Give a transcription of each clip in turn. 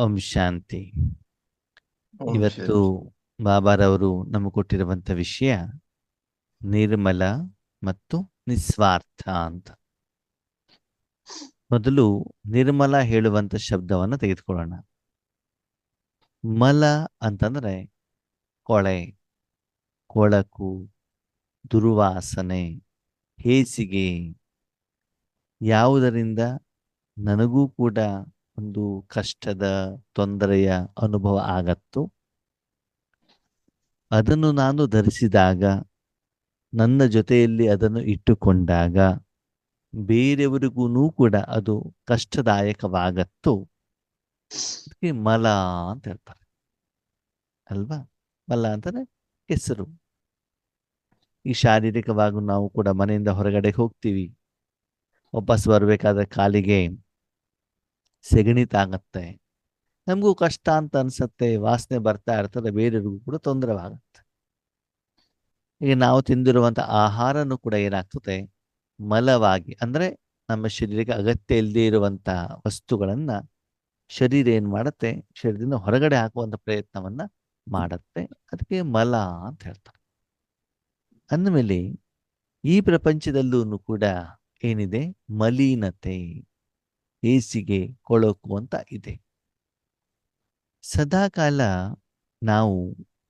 ಓಂ ಶಾಂತಿ. ಇವತ್ತು. ಬಾಬಾರವರು ನಮಗೆ ಕೊಟ್ಟಿರುವಂತ ವಿಷಯ ನಿರ್ಮಲ ಮತ್ತು ನಿಸ್ವಾರ್ಥ ಅಂತ. ಮೊದಲು ನಿರ್ಮಲ ಹೇಳುವಂತ ಶಬ್ದವನ್ನ ತೆಗೆದುಕೊಳ್ಳೋಣ. ಮಲ ಅಂತಂದ್ರೆ ಕೊಳೆ ಕೊಳಕು ದುರ್ವಾಸನೆ ಹೇಸಿಗೆ. ಯಾವುದರಿಂದ ನನಗೂ ಕೂಡ ಒಂದು ಕಷ್ಟದ ತೊಂದರೆಯ ಅನುಭವ ಆಗತ್ತು. ಅದನ್ನು ನಾನು ಧರಿಸಿದಾಗ, ನನ್ನ ಜೊತೆಯಲ್ಲಿ ಅದನ್ನು ಇಟ್ಟುಕೊಂಡಾಗ ಬೇರೆಯವರಿಗೂ ಕೂಡ ಅದು ಕಷ್ಟದಾಯಕವಾಗತ್ತು. ಮಲ ಅಂತ ಹೇಳ್ತಾರೆ. ಅಲ್ವಾ? ಮಲ ಅಂತಂದ್ರೆ ಹೆಸರು ಈ ಶಾರೀರಿಕವಾಗಿ ನಾವು ಕೂಡ ಮನೆಯಿಂದ ಹೊರಗಡೆ ಹೋಗ್ತೀವಿ. ವಾಪಸ್ ಬರಬೇಕಾದ ಕಾಲಿಗೆ ಸೆಗಣಿ ತಾಗತ್ತೆ ನಮಗೂ ಕಷ್ಟ ಅಂತ ಅನ್ಸತ್ತೆ, ವಾಸನೆ ಬರ್ತಾ ಇರ್ತದೆ, ಬೇರೆಯವ್ರಿಗೂ ಕೂಡ ತೊಂದರೆವಾಗತ್ತೆ. ಈಗ ನಾವು ತಿಂದಿರುವಂತ ಆಹಾರನೂ ಕೂಡ ಏನಾಗ್ತದೆ, ಮಲವಾಗಿ, ಅಂದ್ರೆ ನಮ್ಮ ಶರೀರಕ್ಕೆ ಅಗತ್ಯ ಇಲ್ಲದೆ ಇರುವಂತ ವಸ್ತುಗಳನ್ನ ಶರೀರ ಏನ್ ಮಾಡತ್ತೆ, ಶರೀರದಿಂದ ಹೊರಗಡೆ ಹಾಕುವಂತ ಪ್ರಯತ್ನವನ್ನ ಮಾಡತ್ತೆ. ಅದಕ್ಕೆ ಮಲ ಅಂತ ಹೇಳ್ತಾರೆ. ಅಂದಮೇಲೆ ಈ ಪ್ರಪಂಚದಲ್ಲೂ ಕೂಡ ಏನಿದೆ, ಮಲೀನತೆ. ಹೇಸಿಗೆ ಕೊಳಕು ಅಂತ ಇದೆ ಸದಾಕಾಲ ನಾವು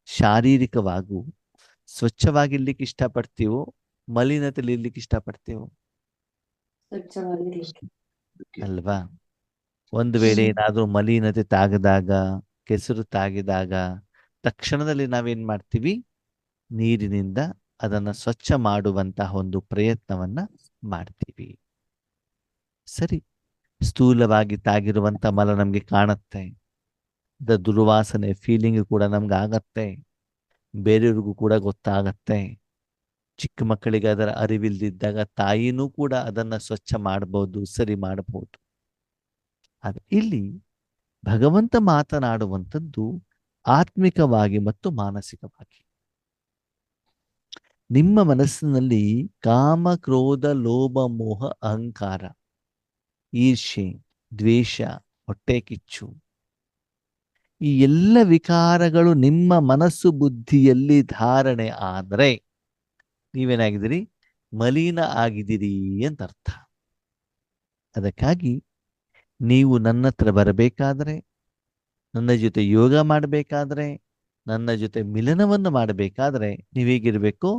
ಶಾರೀರಿಕವಾಗು ಸ್ವಚ್ಛವಾಗಿರ್ಲಿಕ್ಕೆ ಇಷ್ಟಪಡ್ತೀವೋ ಮಲಿನತೆಯಲ್ಲಿ ಇರ್ಲಿಕ್ಕೆ ಇಷ್ಟಪಡ್ತೀವೋ ಅಲ್ವಾ? ಒಂದು ವೇಳೆ ಏನಾದ್ರೂ ಮಲಿನತೆ ತಾಗದಾಗ ಕೆಸರು ತಾಗಿದಾಗ ತಕ್ಷಣದಲ್ಲಿ ನಾವೇನ್ ಮಾಡ್ತೀವಿ? ನೀರಿನಿಂದ ಅದನ್ನ ಸ್ವಚ್ಛ ಮಾಡುವಂತಹ ಒಂದು ಪ್ರಯತ್ನವನ್ನ ಮಾಡ್ತೀವಿ. ಸರಿ. ಸ್ಥೂಲವಾಗಿ ತಾಗಿರುವಂತ ಮಲ ನಮ್ಗೆ ಕಾಣುತ್ತೆ. ದ ದುರ್ವಾಸನೆ ಫೀಲಿಂಗ್ ಕೂಡ ನಮ್ಗೆ ಆಗತ್ತೆ. ಬೇರೆಯವ್ರಿಗೂ ಕೂಡ ಗೊತ್ತಾಗತ್ತೆ. ಚಿಕ್ಕ ಮಕ್ಕಳಿಗೆ ಅದರ ಅರಿವಿಲ್ದಿದ್ದಾಗ ತಾಯಿನೂ ಕೂಡ ಅದನ್ನ ಸ್ವಚ್ಛ ಮಾಡಬಹುದು ಸರಿ ಮಾಡಬಹುದು ಆದ್ರೆ ಇಲ್ಲಿ ಭಗವಂತ ಮಾತನಾಡುವಂಥದ್ದು ಆತ್ಮಿಕವಾಗಿ ಮತ್ತು ಮಾನಸಿಕವಾಗಿ. ನಿಮ್ಮ ಮನಸ್ಸಿನಲ್ಲಿ ಕಾಮ, ಕ್ರೋಧ, ಲೋಭ, ಮೋಹ, ಅಹಂಕಾರ ಈರ್ಷೆ ದ್ವೇಷ ಹೊಟ್ಟೆ ಕಿಚ್ಚು ಈ ಎಲ್ಲ ವಿಕಾರಗಳು ನಿಮ್ಮ ಮನಸ್ಸು ಬುದ್ಧಿಯಲ್ಲಿ ಧಾರಣೆ ಆದರೆ ನೀವೇನಾಗಿದ್ದೀರಿ? ಮಲಿನ ಆಗಿದ್ದೀರಿ ಅಂತ ಅರ್ಥ ಅದಕ್ಕಾಗಿ ನೀವು ನನ್ನ ಹತ್ರ ಬರಬೇಕಾದ್ರೆ, ನನ್ನ ಜೊತೆ ಯೋಗ ಮಾಡಬೇಕಾದ್ರೆ, ನನ್ನ ಜೊತೆ ಮಿಲನವನ್ನು ಮಾಡಬೇಕಾದ್ರೆ ನೀವೇಗಿರ್ಬೇಕು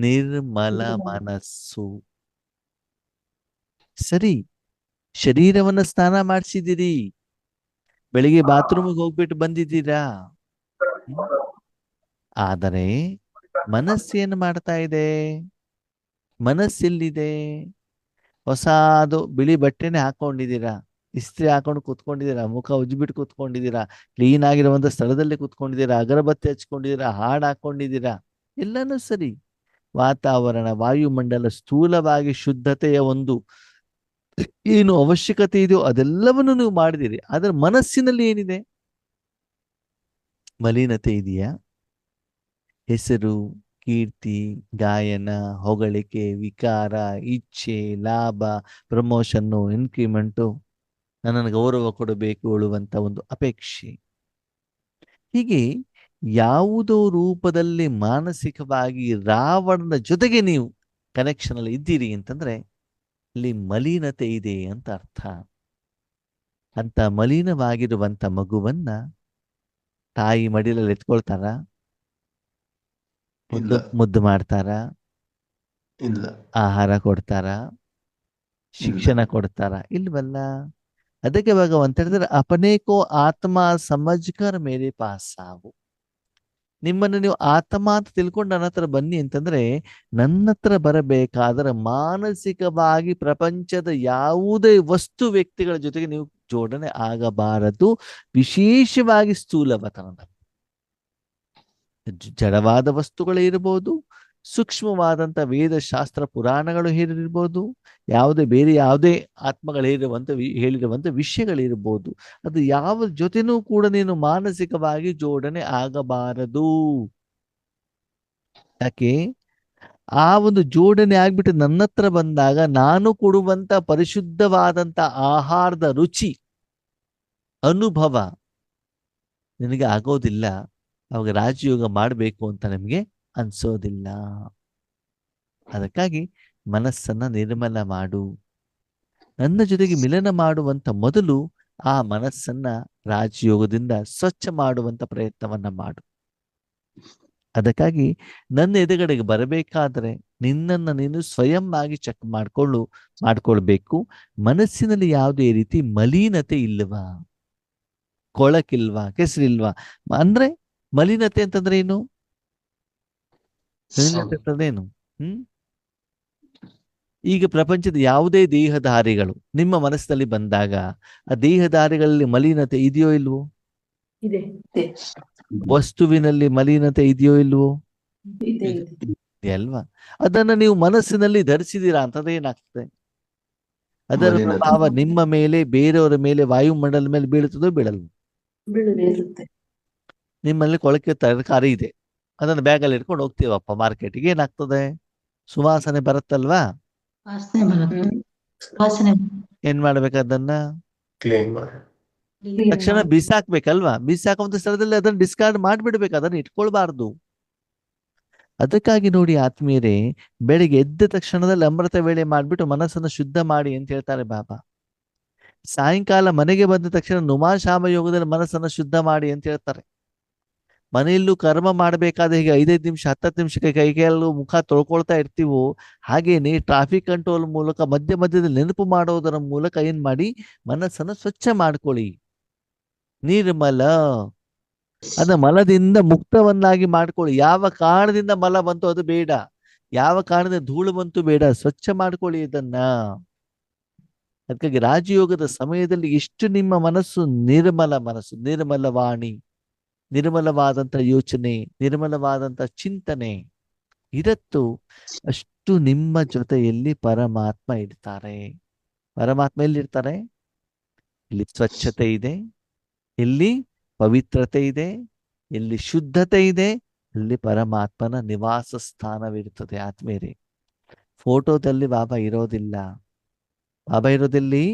ನಿರ್ಮಲ ಮನಸ್ಸು. ಸರಿ. ಶರೀರವನ್ನ ಸ್ನಾನ ಮಾಡಿಸಿದಿರಿ ಬೆಳಿಗ್ಗೆ ಬಾತ್ರೂಮಿಗೆ ಹೋಗ್ಬಿಟ್ಟು ಬಂದಿದ್ದೀರಾ? ಆದರೆ ಮನಸ್ಸೇನು ಮಾಡ್ತಾ ಇದೆ? ಮನಸ್ಸೆಲ್ಲಿದೆ? ಹೊಸದು ಬಿಳಿ ಬಟ್ಟೆನೆ ಹಾಕೊಂಡಿದ್ದೀರಾ? ಇಸ್ತ್ರಿ ಹಾಕೊಂಡು ಕೂತ್ಕೊಂಡಿದ್ದೀರಾ? ಮುಖ ಉಜ್ಬಿಟ್ಟು ಕೂತ್ಕೊಂಡಿದ್ದೀರಾ? ಕ್ಲೀನ್ ಆಗಿರುವಂತ ಸ್ಥಳದಲ್ಲಿ ಕೂತ್ಕೊಂಡಿದ್ದೀರಾ? ಅಗರಬತ್ತಿ ಹಚ್ಕೊಂಡಿದ್ದೀರಾ? ಹಾಡು ಹಾಕೊಂಡಿದ್ದೀರಾ? ಎಲ್ಲನೂ ಸರಿ. ವಾತಾವರಣ ವಾಯುಮಂಡಲ ಸ್ಥೂಲವಾಗಿ ಶುದ್ಧತೆಯ ಒಂದು ಏನು ಅವಶ್ಯಕತೆ ಇದೆಯೋ ಅದೆಲ್ಲವನ್ನು ನೀವು ಮಾಡಿದಿರಿ ಆದ್ರೆ ಮನಸ್ಸಿನಲ್ಲಿ ಏನಿದೆ? ಮಲಿನತೆ ಇದೆಯಾ? ಹೆಸರು, ಕೀರ್ತಿ, ಗಾಯನ, ಹೊಗಳಿಕೆ, ವಿಕಾರ, ಇಚ್ಛೆ, ಲಾಭ, ಪ್ರಮೋಷನ್ನು, ಇನ್ಕ್ರಿಮೆಂಟು, ನನ್ನನ್ನು ಗೌರವ ಕೊಡಬೇಕು ಹೇಳುವಂತ ಒಂದು ಅಪೇಕ್ಷೆ. ಹೀಗೆ ಯಾವುದೋ ರೂಪದಲ್ಲಿ ಮಾನಸಿಕವಾಗಿ ರಾವಣನ ಜೊತೆಗೆ ನೀವು ಕನೆಕ್ಷನ್ ಅಲ್ಲಿ ಇದ್ದೀರಿ ಅಂತಂದ್ರೆ ಅಲ್ಲಿ ಮಲಿನತೆ ಇದೆ ಅಂತ ಅರ್ಥ. ಅಂತ ಮಲಿನವಾಗಿರುವಂತ ಮಗುವನ್ನ ತಾಯಿ ಮಡಿಲಲ್ಲಿ ಎತ್ಕೊಳ್ತಾರ? ಮುದ್ದು ಮುದ್ದು ಮಾಡ್ತಾರ? ಆಹಾರ ಕೊಡ್ತಾರ? ಶಿಕ್ಷಣ ಕೊಡ್ತಾರ? ಇಲ್ವಲ್ಲ? ಅದಕ್ಕೆ ಭಗವಂತ ಹೇಳಿದ್ರೆ ಅಪನೇಕೋ ಆತ್ಮ ಸಮಜ್ಕರ್ ಮೇರೆ ಪಾಸ್ ಸಾವು ನಿಮ್ಮನ್ನು ನೀವು ಆತ್ಮ ಅಂತ ತಿಳ್ಕೊಂಡು ನನ್ನ ಹತ್ರ ಬನ್ನಿ ಅಂತಂದ್ರೆ ನನ್ನ ಹತ್ರ ಬರಬೇಕಾದ್ರೆ ಮಾನಸಿಕವಾಗಿ ಪ್ರಪಂಚದ ಯಾವುದೇ ವಸ್ತು ವ್ಯಕ್ತಿಗಳ ಜೊತೆಗೆ ನೀವು ಜೋಡಣೆ ಆಗಬಾರದು. ವಿಶೇಷವಾಗಿ ಜ- ಜಡವಾದ ವಸ್ತುಗಳೇ ಇರಬಹುದು ಸೂಕ್ಷ್ಮವಾದಂತ ವೇದ ಶಾಸ್ತ್ರ ಪುರಾಣಗಳು ಹೇಳಿರ್ಬೋದು ಯಾವುದೇ ಬೇರೆ ಯಾವುದೇ ಆತ್ಮಗಳು ಹೇಳಿರುವಂಥ ವಿ- ಹೇಳಿರುವಂಥ ವಿಷಯಗಳಿರ್ಬೋದು ಅದು ಯಾವ ಜೊತೆನೂ ಕೂಡ ನೀನು ಮಾನಸಿಕವಾಗಿ ಜೋಡಣೆ ಆಗಬಾರದು. ಯಾಕೆ? ಆ ಒಂದು ಜೋಡಣೆ ಆಗ್ಬಿಟ್ಟು ನನ್ನ ಹತ್ರ ಬಂದಾಗ ನಾನು ಕೊಡುವಂತ ಪರಿಶುದ್ಧವಾದಂತ ಆಹಾರದ ರುಚಿ, ಅನುಭವ ನಿನಗೆ ಆಗೋದಿಲ್ಲ. ಅವಾಗ ರಾಜಯೋಗ ಮಾಡಬೇಕು ಅಂತ ನಿಮಗೆ ಅನ್ಸೋದಿಲ್ಲ. ಅದಕ್ಕಾಗಿ ಮನಸ್ಸನ್ನ ನಿರ್ಮಲ ಮಾಡು. ನನ್ನ ಜೊತೆಗೆ ಮಿಲನ ಮಾಡುವಂತ ಮೊದಲು ಆ ಮನಸ್ಸನ್ನ ರಾಜಯೋಗದಿಂದ ಸ್ವಚ್ಛ ಮಾಡುವಂತ ಪ್ರಯತ್ನವನ್ನ ಮಾಡು. ಅದಕ್ಕಾಗಿ ನನ್ನ ಎದುರುಗಡೆಗೆ ಬರಬೇಕಾದ್ರೆ ನಿನ್ನನ್ನ ನೀನು ಸ್ವಯಂ ಆಗಿ ಚೆಕ್ ಮಾಡ್ಕೊಳ್ಳು, ಮಾಡ್ಕೊಳ್ಬೇಕು. ಮನಸ್ಸಿನಲ್ಲಿ ಯಾವುದೇ ರೀತಿ ಮಲೀನತೆ ಇಲ್ವಾ? ಕೊಳಕಿಲ್ವಾ? ಕೆಸರಿಲ್ವಾ? ಅಂದ್ರೆ ಮಲಿನತೆ ಅಂತಂದ್ರೆ ಏನು? ಏನು ಹ್ಮ್? ಈಗ ಪ್ರಪಂಚದ ಯಾವುದೇ ದೇಹಧಾರಿಗಳು ನಿಮ್ಮ ಮನಸ್ಸಿನಲ್ಲಿ ಬಂದಾಗ ಆ ದೇಹಧಾರಿಗಳಲ್ಲಿ ಮಲಿನತೆ ಇದೆಯೋ ಇಲ್ವೋ? ವಸ್ತುವಿನಲ್ಲಿ ಮಲಿನತೆ ಇದೆಯೋ ಇಲ್ವೋ? ಅಲ್ವಾ? ಅದನ್ನ ನೀವು ಮನಸ್ಸಿನಲ್ಲಿ ಧರಿಸಿದೀರಾ ಅಂತಂದ್ರೆ ಏನಾಗ್ತದೆ ಅದರ. ಪ್ರಭಾವ ನಿಮ್ಮ ಮೇಲೆ ಬೇರೆಯವರ ಮೇಲೆ ವಾಯುಮಂಡಲದ ಮೇಲೆ ಬೀಳುತ್ತದೋ ಬೀಳಲ್ವೋ? ಬೀಳು ನಿಮ್ಮಲ್ಲಿ ಕೊಳಕೆ ತರಕಾರಿ ಇದೆ. ಅದನ್ನ ಬ್ಯಾಗಲ್ಲಿ ಇಟ್ಕೊಂಡು ಹೋಗ್ತೀವಪ್ಪ ಮಾರ್ಕೆಟ್ಗೆ ಏನಾಗ್ತದೆ? ಸುವಾಸನೆ ಬರುತ್ತಲ್ವಾ? ಏನ್ ಮಾಡ್ಬೇಕು ಅದನ್ನ? ಕ್ಲೀನ್ ಮಾಡಿ. ತಕ್ಷಣ ಬಿಸಾಕ್ಬೇಕಲ್ವಾ? ಬಿಸಾಕುವಂತ ಸ್ಥಳದಲ್ಲಿ ಅದನ್ನ ಡಿಸ್ಕಾರ್ಡ್ ಮಾಡ್ಬಿಡ್ಬೇಕು ಅದನ್ನ ಇಟ್ಕೊಳ್ಬಾರ್ದು. ಅದಕ್ಕಾಗಿ ನೋಡಿ ಆತ್ಮೀಯರೇ ಬೆಳಿಗ್ಗೆ ಎದ್ದ ತಕ್ಷಣದಲ್ಲಿ ಅಮೃತ ವೇಳೆ ಮಾಡ್ಬಿಟ್ಟು ಮನಸ್ಸನ್ನು ಶುದ್ಧ ಮಾಡಿ ಅಂತ ಹೇಳ್ತಾರೆ ಬಾಬಾ. ಸಾಯಂಕಾಲ ಮನೆಗೆ ಬಂದ ತಕ್ಷಣ ನುಮಾಶಾಮ ಯೋಗದಲ್ಲಿ ಮನಸ್ಸನ್ನು ಶುದ್ಧ ಮಾಡಿ ಅಂತ ಹೇಳ್ತಾರೆ. ಮನೆಯಲ್ಲೂ ಕರ್ಮ ಮಾಡಬೇಕಾದ ಹೀಗೆ ಐದೈದು ನಿಮಿಷ, ಹತ್ತತ್ತು ನಿಮಿಷಕ್ಕೆ ಕೈ ಕಾಲು ಮುಖ ತೊಳ್ಕೊಳ್ತಾ ಇರ್ತೀವೋ, ಹಾಗೇನೆ ಟ್ರಾಫಿಕ್ ಕಂಟ್ರೋಲ್ ಮೂಲಕ ಮಧ್ಯ ಮಧ್ಯದಲ್ಲಿ ನೆನಪು ಮಾಡೋದರ ಮೂಲಕ ಏನ್ ಮಾಡಿ, ಮನಸ್ಸನ್ನು ಸ್ವಚ್ಛ ಮಾಡ್ಕೊಳ್ಳಿ. ನಿರ್ಮಲ. ಅದ ಮಲದಿಂದ ಮುಕ್ತವನ್ನಾಗಿ ಮಾಡ್ಕೊಳ್ಳಿ. ಯಾವ ಕಾರಣದಿಂದ ಮಲ ಬಂತು ಅದು ಬೇಡ. ಯಾವ ಕಾರಣದಿಂದ ಧೂಳು ಬಂತು ಬೇಡ. ಸ್ವಚ್ಛ ಮಾಡ್ಕೊಳ್ಳಿ ಇದನ್ನ. ಅದಕ್ಕಾಗಿ ರಾಜಯೋಗದ ಸಮಯದಲ್ಲಿ ಇಷ್ಟು ನಿಮ್ಮ ಮನಸ್ಸು ನಿರ್ಮಲ ಮನಸ್ಸು ನಿರ್ಮಲ ವಾಣಿ ನಿರ್ಮಲವಾದಂತ ಯೋಚನೆ ನಿರ್ಮಲವಾದಂತ ಚಿಂತನೆ ಇರತ್ತು ಅಷ್ಟು ನಿಮ್ಮ ಜೊತೆಯಲ್ಲಿ ಪರಮಾತ್ಮ ಇರ್ತಾರೆ. ಪರಮಾತ್ಮ ಎಲ್ಲಿರ್ತಾರೆ? ಇಲ್ಲಿ ಸ್ವಚ್ಛತೆ ಇದೆ, ಇಲ್ಲಿ ಪವಿತ್ರತೆ ಇದೆ ಎಲ್ಲಿ ಶುದ್ಧತೆ ಇದೆ, ಅಲ್ಲಿ ಪರಮಾತ್ಮನ ನಿವಾಸ ಸ್ಥಾನವಿರುತ್ತದೆ ಆತ್ಮೇರಿ ಫೋಟೋದಲ್ಲಿ ಬಾಬಾ ಇರೋದಿಲ್ಲ. ಬಾಬಾ ಇರೋದಲ್ಲಿ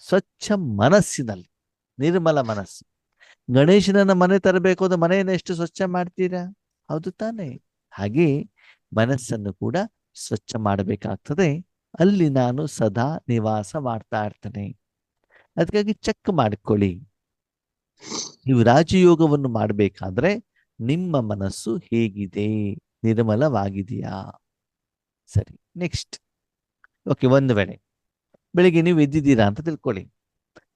ಸ್ವಚ್ಛ ಮನಸ್ಸಿನಲ್ಲಿ, ನಿರ್ಮಲ ಮನಸ್ಸು. ಗಣೇಶನನ್ನ ಮನೆ ತರಬೇಕು ಅಂದ್ರೆ ಮನೆಯನ್ನ ಎಷ್ಟು ಸ್ವಚ್ಛ ಮಾಡ್ತೀರಾ? ಹೌದು ತಾನೆ. ಹಾಗೆ ಮನಸ್ಸನ್ನು ಕೂಡ ಸ್ವಚ್ಛ ಮಾಡಬೇಕಾಗ್ತದೆ. ಅಲ್ಲಿ ನಾನು ಸದಾ ನಿವಾಸ ಮಾಡ್ತಾ ಇರ್ತೇನೆ. ಅದಕ್ಕಾಗಿ ಚೆಕ್ ಮಾಡ್ಕೊಳ್ಳಿ. ನೀವು ರಾಜಯೋಗವನ್ನು ಮಾಡಬೇಕಾದ್ರೆ ನಿಮ್ಮ ಮನಸ್ಸು ಹೇಗಿದೆ? ನಿರ್ಮಲವಾಗಿದೆಯಾ? ಸರಿ, ನೆಕ್ಸ್ಟ್. ಓಕೆ, ಒಂದು ವೇಳೆ. ಬೆಳಿಗ್ಗೆ ನೀವು ಎದ್ದಿದ್ದೀರಾ ಅಂತ ತಿಳ್ಕೊಳ್ಳಿ.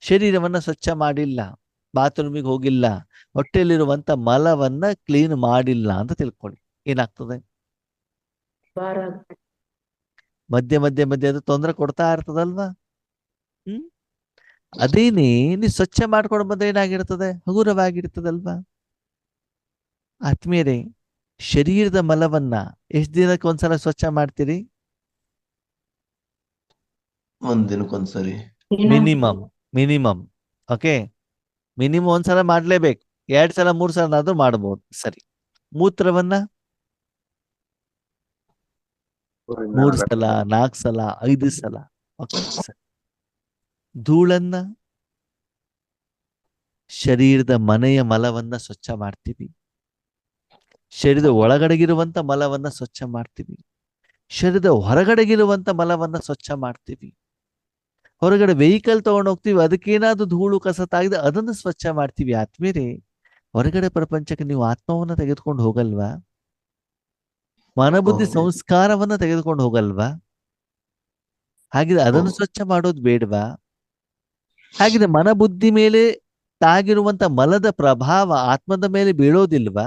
ಶರೀರವನ್ನು ಸ್ವಚ್ಛ ಮಾಡಿಲ್ಲ. ಬಾತ್ರೂಮಿಗೆ ಹೋಗಿಲ್ಲ ಹೊಟ್ಟೆಯಲ್ಲಿರುವಂತ ಮಲವನ್ನ ಕ್ಲೀನ್ ಮಾಡಿಲ್ಲ ಅಂತ ತಿಳ್ಕೊಳ್ಳಿ. ಏನಾಗ್ತದೆ? ಮಧ್ಯ ಮಧ್ಯೆ ಮಧ್ಯೆ ಅದು ತೊಂದರೆ ಕೊಡ್ತಾ ಇರ್ತದಲ್ವಾ? ಹ್ಮ್. ಅದೇನೇ ನೀ ಸ್ವಚ್ಛ ಮಾಡ್ಕೊಂಡು ಬಂದ್ರೆ ಏನಾಗಿರ್ತದೆ? ಹಗುರವಾಗಿರ್ತದಲ್ವಾ? ಆತ್ಮೀಯರೇ ಶರೀರದ ಮಲವನ್ನ ಎಷ್ಟು ದಿನಕ್ಕೆ ಒಂದ್ಸಲ ಸ್ವಚ್ಛ ಮಾಡ್ತೀರಿ? ಒಂದ್ ದಿನಕ್ಕೊಂದ್ಸರಿ. ಮಿನಿಮಮ್ ಮಿನಿಮಮ್ ಓಕೆ ಮಿನಿಮಮ್ ಒಂದ್ಸಲ ಮಾಡ್ಲೇಬೇಕು. ಎರಡ್ ಸಲ, ಮೂರ್ ಸಲ ಆದ್ರೂ ಮಾಡಬಹುದು ಸರಿ. ಮೂತ್ರವನ್ನ? ಮೂರ್ ಸಲ ನಾಲ್ಕು ಸಲ, ಐದು ಸಲ. ಧೂಳನ್ನ? ಶರೀರದ ಮನೆಯ ಮಲವನ್ನ ಸ್ವಚ್ಛ ಮಾಡ್ತೀವಿ. ಶರೀರದ ಒಳಗಡೆಗಿರುವಂತ ಮಲವನ್ನ ಸ್ವಚ್ಛ ಮಾಡ್ತೀವಿ. ಶರೀರದ ಹೊರಗಡೆಗಿರುವಂತ ಮಲವನ್ನ ಸ್ವಚ್ಛ ಮಾಡ್ತೀವಿ. ಹೊರಗಡೆ ವೆಹಿಕಲ್ ತಗೊಂಡು ಹೋಗ್ತೀವಿ ಅದಕ್ಕೇನಾದ್ರೂ ಧೂಳು ಕಸ ತಾಗಿದೆ ಅದನ್ನು ಸ್ವಚ್ಛ ಮಾಡ್ತೀವಿ. ಆತ್ಮೀರಿ ಹೊರಗಡೆ ಪ್ರಪಂಚಕ್ಕೆ ನೀವು ಆತ್ಮವನ್ನ ತೆಗೆದುಕೊಂಡು ಹೋಗಲ್ವಾ? ಮನಬುದ್ಧಿ ಸಂಸ್ಕಾರವನ್ನ ತೆಗೆದುಕೊಂಡು ಹೋಗಲ್ವಾ? ಹಾಗಿದ್ರೆ ಅದನ್ನು ಸ್ವಚ್ಛ ಮಾಡೋದು ಬೇಡವಾ? ಹಾಗಿದ್ರೆ ಮನಬುದ್ಧಿ ಮೇಲೆ ತಾಗಿರುವಂತ ಮಲದ ಪ್ರಭಾವ ಆತ್ಮದ ಮೇಲೆ ಬೀಳೋದಿಲ್ವಾ?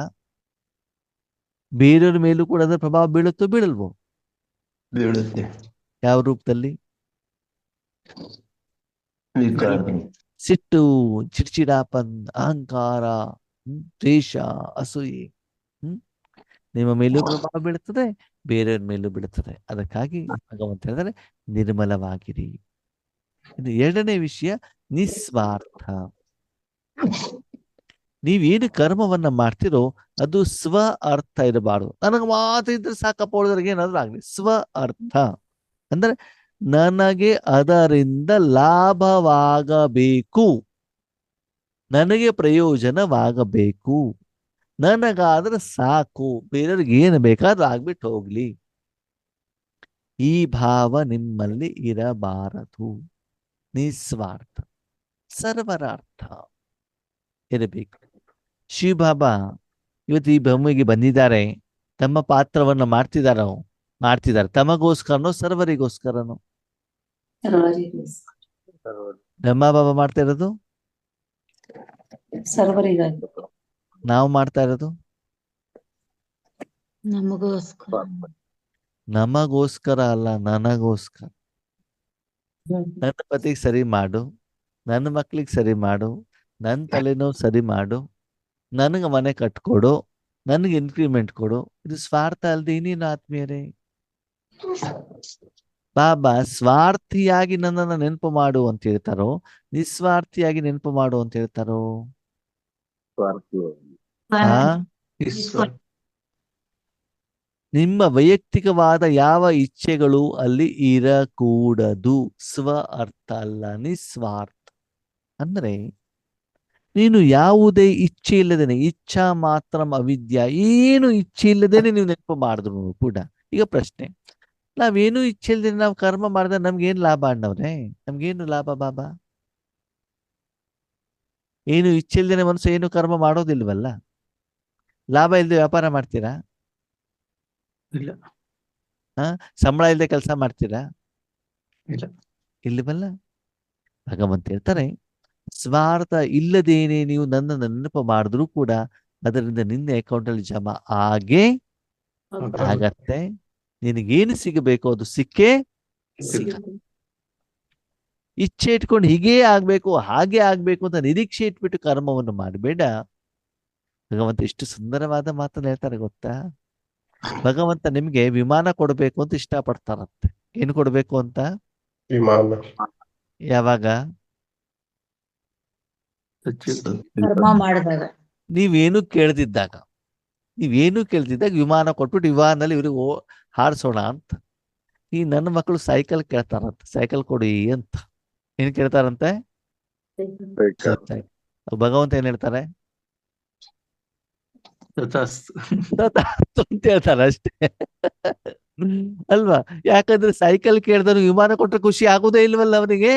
ಬೇರೆಯವರ ಮೇಲೂ ಕೂಡ ಅದರ ಪ್ರಭಾವ ಬೀಳುತ್ತೋ ಬೀಳಲ್ವೋ? ಬೀಳುತ್ತೆ. ಯಾವ ರೂಪದಲ್ಲಿ? ಸಿಟ್ಟು, ಚಿಡ್ಚಿಡಾಪನ್, ಅಹಂಕಾರ ದ್ವೇಷ, ಅಸೂಯೆ ನಿಮ್ಮ ಮೇಲೂ ಪ್ರಭಾವ ಬೀಳುತ್ತದೆ, ಬೇರೆಯವ್ರ ಮೇಲೂ ಬೀಳುತ್ತದೆ. ಅದಕ್ಕಾಗಿ ಭಗವಂತ ಹೇಳಿದರೆ ನಿರ್ಮಲವಾಗಿರಿ. ಇದು ಎರಡನೇ ವಿಷಯ, ನಿಸ್ವಾರ್ಥ. ನೀವೇನು ಕರ್ಮವನ್ನ ಮಾಡ್ತಿರೋ, ಅದು ಸ್ವ ಅರ್ಥ ಇರಬಾರ್ದು. ನನಗೆ ಮಾತ್ರ ಇದ್ರೆ ಸಾಕಪ್ಪ ಉಳಿದ್ರಿಗೆ ಏನಾದ್ರೂ ಆಗ್ಲಿ. ಸ್ವ ಅರ್ಥ. ಅಂದ್ರೆ ನನಗೆ ಅದರಿಂದ ಲಾಭವಾಗಬೇಕು. ನನಗೆ ಪ್ರಯೋಜನವಾಗಬೇಕು. ನನಗಾದ್ರೆ ಸಾಕು. ಬೇರೆಯವ್ರಿಗೆ ಏನು ಬೇಕಾದ್ರೂ ಆಗ್ಬಿಟ್ಟು ಹೋಗ್ಲಿ. ಈ ಭಾವ ನಿಮ್ಮಲ್ಲಿ ಇರಬಾರದು. ನಿಸ್ವಾರ್ಥ. ಸರ್ವರಾರ್ಥ. ಇರಬೇಕು. ಶಿವಬಾಬಾ ಇವತ್ತು ಈ ಭೂಮಿಗೆ ಬಂದಿದ್ದಾರೆ. ತಮ್ಮ ಪಾತ್ರವನ್ನು ಮಾಡ್ತಿದಾರೋ? ಮಾಡ್ತಿದ್ದಾರೆ. ತಮಗೋಸ್ಕರನೋ ಸರ್ವರಿಗೋಸ್ಕರನೋ? ಸರ್ವರಿಗೋಸ್ಕರ ಬ್ರಹ್ಮ ಬಾಬಾ ಮಾಡ್ತಾ ಇರೋದು? ಸರ್ವರಿಗಾಗಿ. ನಾವು ಮಾಡ್ತಾ ಇರೋದು? ನಮಗೋಸ್ಕರ. ನಮಗೋಸ್ಕರ ಅಲ್ಲ ನನಗೋಸ್ಕರ. ನನ್ನ ಪತಿಗೆ ಸರಿ ಮಾಡು ನನ್ನ ಮಕ್ಳಿಗೆ ಸರಿ ಮಾಡು ನನ್ನ ತಲೆನೋವು ಸರಿ ಮಾಡು ನನಗೆ ಮನೆ ಕಟ್ಕೊಡು ನನಗೆ ಇನ್ಕ್ರಿಮೆಂಟ್ ಕೊಡು. ಇದು ಸ್ವಾರ್ಥ ಅಲ್ದೆ ಇನ್ನೇನು ಆತ್ಮೀಯರೇ? ಬಾಬಾ ಸ್ವಾರ್ಥಿಯಾಗಿ ನನ್ನನ್ನು ನೆನಪು ಮಾಡು ಅಂತ ಹೇಳ್ತಾರೋ? ನಿಸ್ವಾರ್ಥಿಯಾಗಿ ನೆನಪು ಮಾಡು ಅಂತ ಹೇಳ್ತಾರೋ? ನಿಮ್ಮ ವೈಯಕ್ತಿಕವಾದ ಯಾವ ಇಚ್ಛೆಗಳು ಅಲ್ಲಿ ಇರಕೂಡದು? ಸ್ವ ಅರ್ಥ ಅಲ್ಲ ನಿಸ್ವಾರ್ಥ. ಅಂದ್ರೆ ನೀನು ಯಾವುದೇ ಇಚ್ಛೆ ಇಲ್ಲದೇನೆ ಇಚ್ಛಾ ಮಾತ್ರ ಅವಿದ್ಯಾ ಏನು ಇಚ್ಛೆ ಇಲ್ಲದೇನೆ ನೀವು ನೆನಪು ಮಾಡಿದ್ರು ಕೂಡ. ಈಗ ಪ್ರಶ್ನೆ ನಾವೇನು ಇಚ್ಛೆ ಇಲ್ಲದೆ ನಾವು ಕರ್ಮ ಮಾಡಿದ್ರೆ ನಮ್ಗೇನು ಲಾಭ ಅಣ್ಣವ್ರೆ? ನಮ್ಗೇನು ಲಾಭ ಬಾಬಾ? ಏನು ಇಚ್ಛೆ ಇಲ್ಲದೇನೆ ಮನಸ್ಸು ಏನು ಕರ್ಮ ಮಾಡೋದಿಲ್ವಲ್ಲ? ಲಾಭ ಇಲ್ಲದೆ ವ್ಯಾಪಾರ ಮಾಡ್ತೀರಾ? ಇಲ್ಲ. ಸಂಬಳ ಇಲ್ಲದೆ ಕೆಲಸ ಮಾಡ್ತೀರಾ? ಇಲ್ಲ. ಇಲ್ಲವಲ್ಲ ಭಗವಂತ ಹೇಳ್ತಾರೆ ಸ್ವಾರ್ಥ ಇಲ್ಲದೇನೆ ನೀವು ನನ್ನ ನೆನಪು ಮಾಡಿದ್ರು ಕೂಡ ಅದರಿಂದ ನಿನ್ನೆ ಅಕೌಂಟ್ ಅಲ್ಲಿ ಜಮಾ ಆಗೇ ಆಗತ್ತೆ. ನಿನಗೇನು ಸಿಗಬೇಕು ಅದು ಸಿಕ್ಕೇ ಸಿಗ ಇಚ್ಛೆ ಇಟ್ಕೊಂಡು ಹೀಗೇ ಆಗ್ಬೇಕು ಹಾಗೆ ಆಗ್ಬೇಕು ಅಂತ ನಿರೀಕ್ಷೆ ಇಟ್ಬಿಟ್ಟು ಕರ್ಮವನ್ನು ಮಾಡಬೇಡ. ಭಗವಂತ ಎಷ್ಟು ಸುಂದರವಾದ ಮಾತನ್ನು ಹೇಳ್ತಾರೆ ಗೊತ್ತಾ? ಭಗವಂತ ನಿಮ್ಗೆ ವಿಮಾನ ಕೊಡಬೇಕು ಅಂತ ಇಷ್ಟಪಡ್ತಾರಂತೆ. ಏನು ಕೊಡ್ಬೇಕು ಅಂತ? ವಿಮಾನ. ಯಾವಾಗ? ಕರ್ಮ ಮಾಡಿದಾಗ. ನೀವೇನು ಕೇಳ್ದಿದ್ದಾಗ ನೀವೇನು ಕೇಳ್ದಿದ್ದಾಗ ವಿಮಾನ ಕೊಟ್ಬಿಟ್ಟು ವಿಮಾನದಲ್ಲಿ ಇವ್ರಿಗೆ ಓ ಹಾರಿಸೋಣ ಅಂತ. ಈ ನನ್ನ ಮಕ್ಕಳು ಸೈಕಲ್ ಕೇಳ್ತಾರಂತ ಸೈಕಲ್ ಕೊಡಿ ಅಂತ. ಏನ್ ಕೇಳ್ತಾರಂತೆ? ಭಗವಂತ ಏನ್ ಹೇಳ್ತಾರೆ? ಅಂತ ಹೇಳ್ತಾರೆ ಅಷ್ಟೇ. ಅಲ್ವಾ? ಯಾಕಂದ್ರೆ ಸೈಕಲ್ ಕೇಳಿದನು ವಿಮಾನ ಕೊಟ್ರೆ ಖುಷಿ ಆಗುದೇ ಇಲ್ವಲ್ಲ ಅವನಿಗೆ?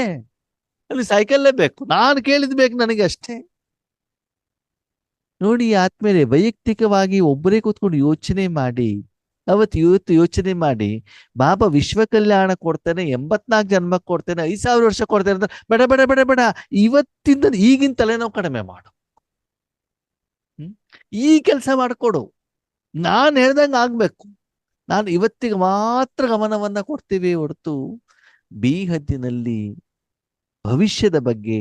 ಅಲ್ಲಿ ಸೈಕಲ್ಲೇ ಬೇಕು. ನಾನು ಕೇಳಿದ್ ಬೇಕು ನನಗೆ ಅಷ್ಟೇ. ನೋಡಿ ಆದ್ಮೇಲೆ ವೈಯಕ್ತಿಕವಾಗಿ ಒಬ್ಬರೇ ಕೂತ್ಕೊಂಡು ಯೋಚನೆ ಮಾಡಿ. ಅವತ್ತು ಇವತ್ತು ಯೋಚನೆ ಮಾಡಿ ಬಾಬಾ ವಿಶ್ವ ಕಲ್ಯಾಣ ಕೊಡ್ತೇನೆ, ಎಂಬತ್ನಾಲ್ಕು ಜನ್ಮ ಕೊಡ್ತೇನೆ ಐದು ಸಾವಿರ ವರ್ಷ ಕೊಡ್ತೇನೆ ಅಂತ ಬೇಡ ಬೇಡ ಬೇಡ ಬೇಡ, ಇವತ್ತಿಂದ ಈಗಿನ ತಲೆನೋವು ಕಡಿಮೆ ಮಾಡು. ಹ್ಮ್, ಈ ಕೆಲಸ ಮಾಡ್ಕೊಡು. ನಾನ್ ಹೇಳ್ದಂಗೆ ಆಗ್ಬೇಕು. ನಾನು ಇವತ್ತಿಗೆ ಮಾತ್ರ ಗಮನವನ್ನ ಕೊಡ್ತೀವಿ ಹೊರತು ಬೀಹದ್ದಿನಲ್ಲಿ ಭವಿಷ್ಯದ ಬಗ್ಗೆ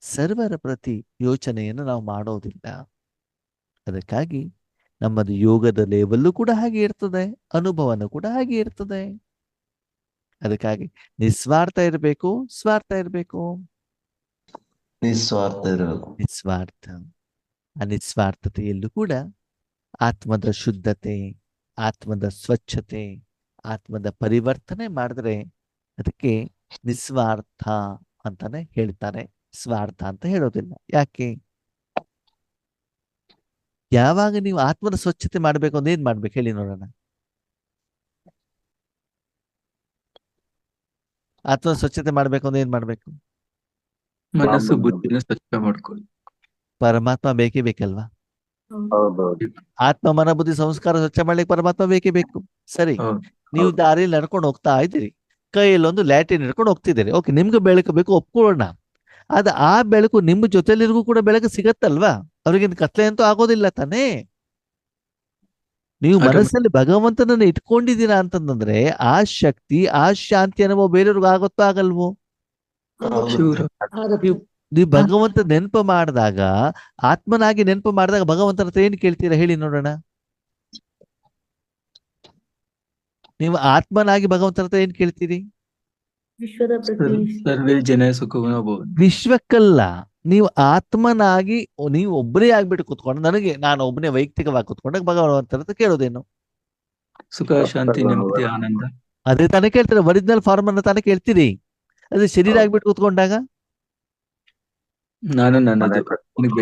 ಸರ್ವರ ಪ್ರತಿ ಯೋಚನೆಯನ್ನು ನಾವು ಮಾಡೋದಿಲ್ಲ. ಅದಕ್ಕಾಗಿ ನಮ್ಮದು ಯೋಗದ ಲೇವಲ್ಲೂ ಕೂಡ ಹಾಗೆ ಇರ್ತದೆ ಅನುಭವನೂ ಕೂಡ ಹಾಗೆ ಇರ್ತದೆ. ಅದಕ್ಕಾಗಿ ನಿಸ್ವಾರ್ಥ ಇರಬೇಕು ಸ್ವಾರ್ಥ ಇರಬೇಕು. ನಿಸ್ವಾರ್ಥ ಇರಬೇಕು. ನಿಸ್ವಾರ್ಥ. ಆ ನಿಸ್ವಾರ್ಥತೆಯಲ್ಲೂ ಕೂಡ ಆತ್ಮದ ಶುದ್ಧತೆ ಆತ್ಮದ ಸ್ವಚ್ಛತೆ ಆತ್ಮದ ಪರಿವರ್ತನೆ ಮಾಡಿದ್ರೆ ಅದಕ್ಕೆ ನಿಸ್ವಾರ್ಥ ಅಂತಾನೆ ಹೇಳ್ತಾರೆ. ಸ್ವಾರ್ಥ ಅಂತ ಹೇಳೋದಿಲ್ಲ. ಯಾಕೆ? ಯಾವಾಗ ನೀವು ಆತ್ಮದ ಸ್ವಚ್ಛತೆ ಮಾಡ್ಬೇಕು ಅಂದ್ರೆ ಏನ್ ಮಾಡ್ಬೇಕು? ಹೇಳಿ ನೋಡೋಣ. ಆತ್ಮದ ಸ್ವಚ್ಛತೆ ಮಾಡ್ಬೇಕು ಅಂದ್ರೆ ಏನ್ ಮಾಡ್ಬೇಕು? ಮನಸ್ಸು ಬುದ್ಧಿನ ಸ್ವಚ್ಛ ಮಾಡ್ಕೊಳ್ಳಿ. ಪರಮಾತ್ಮ ಬೇಕೇ ಬೇಕಲ್ವಾ? ಆತ್ಮ ಮನ ಬುದ್ಧಿ ಸಂಸ್ಕಾರ ಸ್ವಚ್ಛ ಮಾಡ್ಲಿಕ್ಕೆ ಪರಮಾತ್ಮ ಬೇಕೇ ಬೇಕು. ಸರಿ. ನೀವು ದಾರಿಯಲ್ಲಿ ನಡ್ಕೊಂಡು ಹೋಗ್ತಾ ಇದ್ದೀರಿ. ಕೈಯಲ್ಲಿ ಒಂದು ಲ್ಯಾಟಿನ್ ಹಿಡ್ಕೊಂಡು ಹೋಗ್ತಿದ್ದೀರಿ. ಓಕೆ ನಿಮ್ಗೆ ಬೆಳಕು ಬೇಕು ಒಪ್ಕೊಳ್ಳೋಣ. ಅದ ಆ ಬೆಳಕು ನಿಮ್ಮ ಜೊತೆಲಿರ್ಗೂ ಕೂಡ ಬೆಳಕು ಸಿಗತ್ತಲ್ವಾ? ಅವ್ರಿಗೆ ಕತ್ಲೆ ಅಂತೂ ಆಗೋದಿಲ್ಲ ತಾನೇ? ನೀವು ಮನಸ್ಸಲ್ಲಿ ಭಗವಂತನನ್ನ ಇಟ್ಕೊಂಡಿದ್ದೀರಾ ಅಂತಂದ್ರೆ ಆ ಶಕ್ತಿ ಆ ಶಾಂತಿ ಅನುಭವ ಬೇರೆಯವ್ರಿಗೂ ಆಗುತ್ತೋ ಆಗಲ್ವೋ? ನೀವು ಭಗವಂತ ನೆನಪು ಮಾಡಿದಾಗ ಆತ್ಮನಾಗಿ ನೆನಪು ಮಾಡಿದಾಗ ಭಗವಂತನ ಹತ್ರ ಏನ್ ಕೇಳ್ತೀರಾ ಹೇಳಿ ನೋಡೋಣ. ನೀವು ಆತ್ಮನಾಗಿ ಭಗವಂತನ ಹತ್ರ ಏನ್ ಕೇಳ್ತೀರಿ? ವಿಶ್ವದ ಪ್ರತಿ ಸರ್ವೇ ಜನ ಸುಖವನ್ನ ಭವನ್ ವಿಶ್ವಕ್ಕಲ್ಲ. ನೀವು ಆತ್ಮನಾಗಿ ನೀವು ಒಬ್ಬರೇ ಆಗ್ಬಿಟ್ಟು ಕುತ್ಕೊಂಡು ನನಗೆ ನಾನು ಒಬ್ಬನೇ ವೈಯಕ್ತಿಕವಾಗಿ ಕುತ್ಕೊಂಡಾಗ ಭಗವಂತನ ಕೇಳೋದೇನು? ಸುಖ ಶಾಂತಿ ನೆಮ್ಮದಿ ಆನಂದ. ಅದೇ ತಾನೇ ಕೇಳ್ತೀರ ಒರಿಜಿನಲ್ ಫಾರ್ಮ್ ಅನ್ನ ತಾನೇ ಕೇಳ್ತೀರಿ? ಅದೇ ಶರೀರ ಆಗ್ಬಿಟ್ಟು ಕುತ್ಕೊಂಡಾಗ? ನಾನು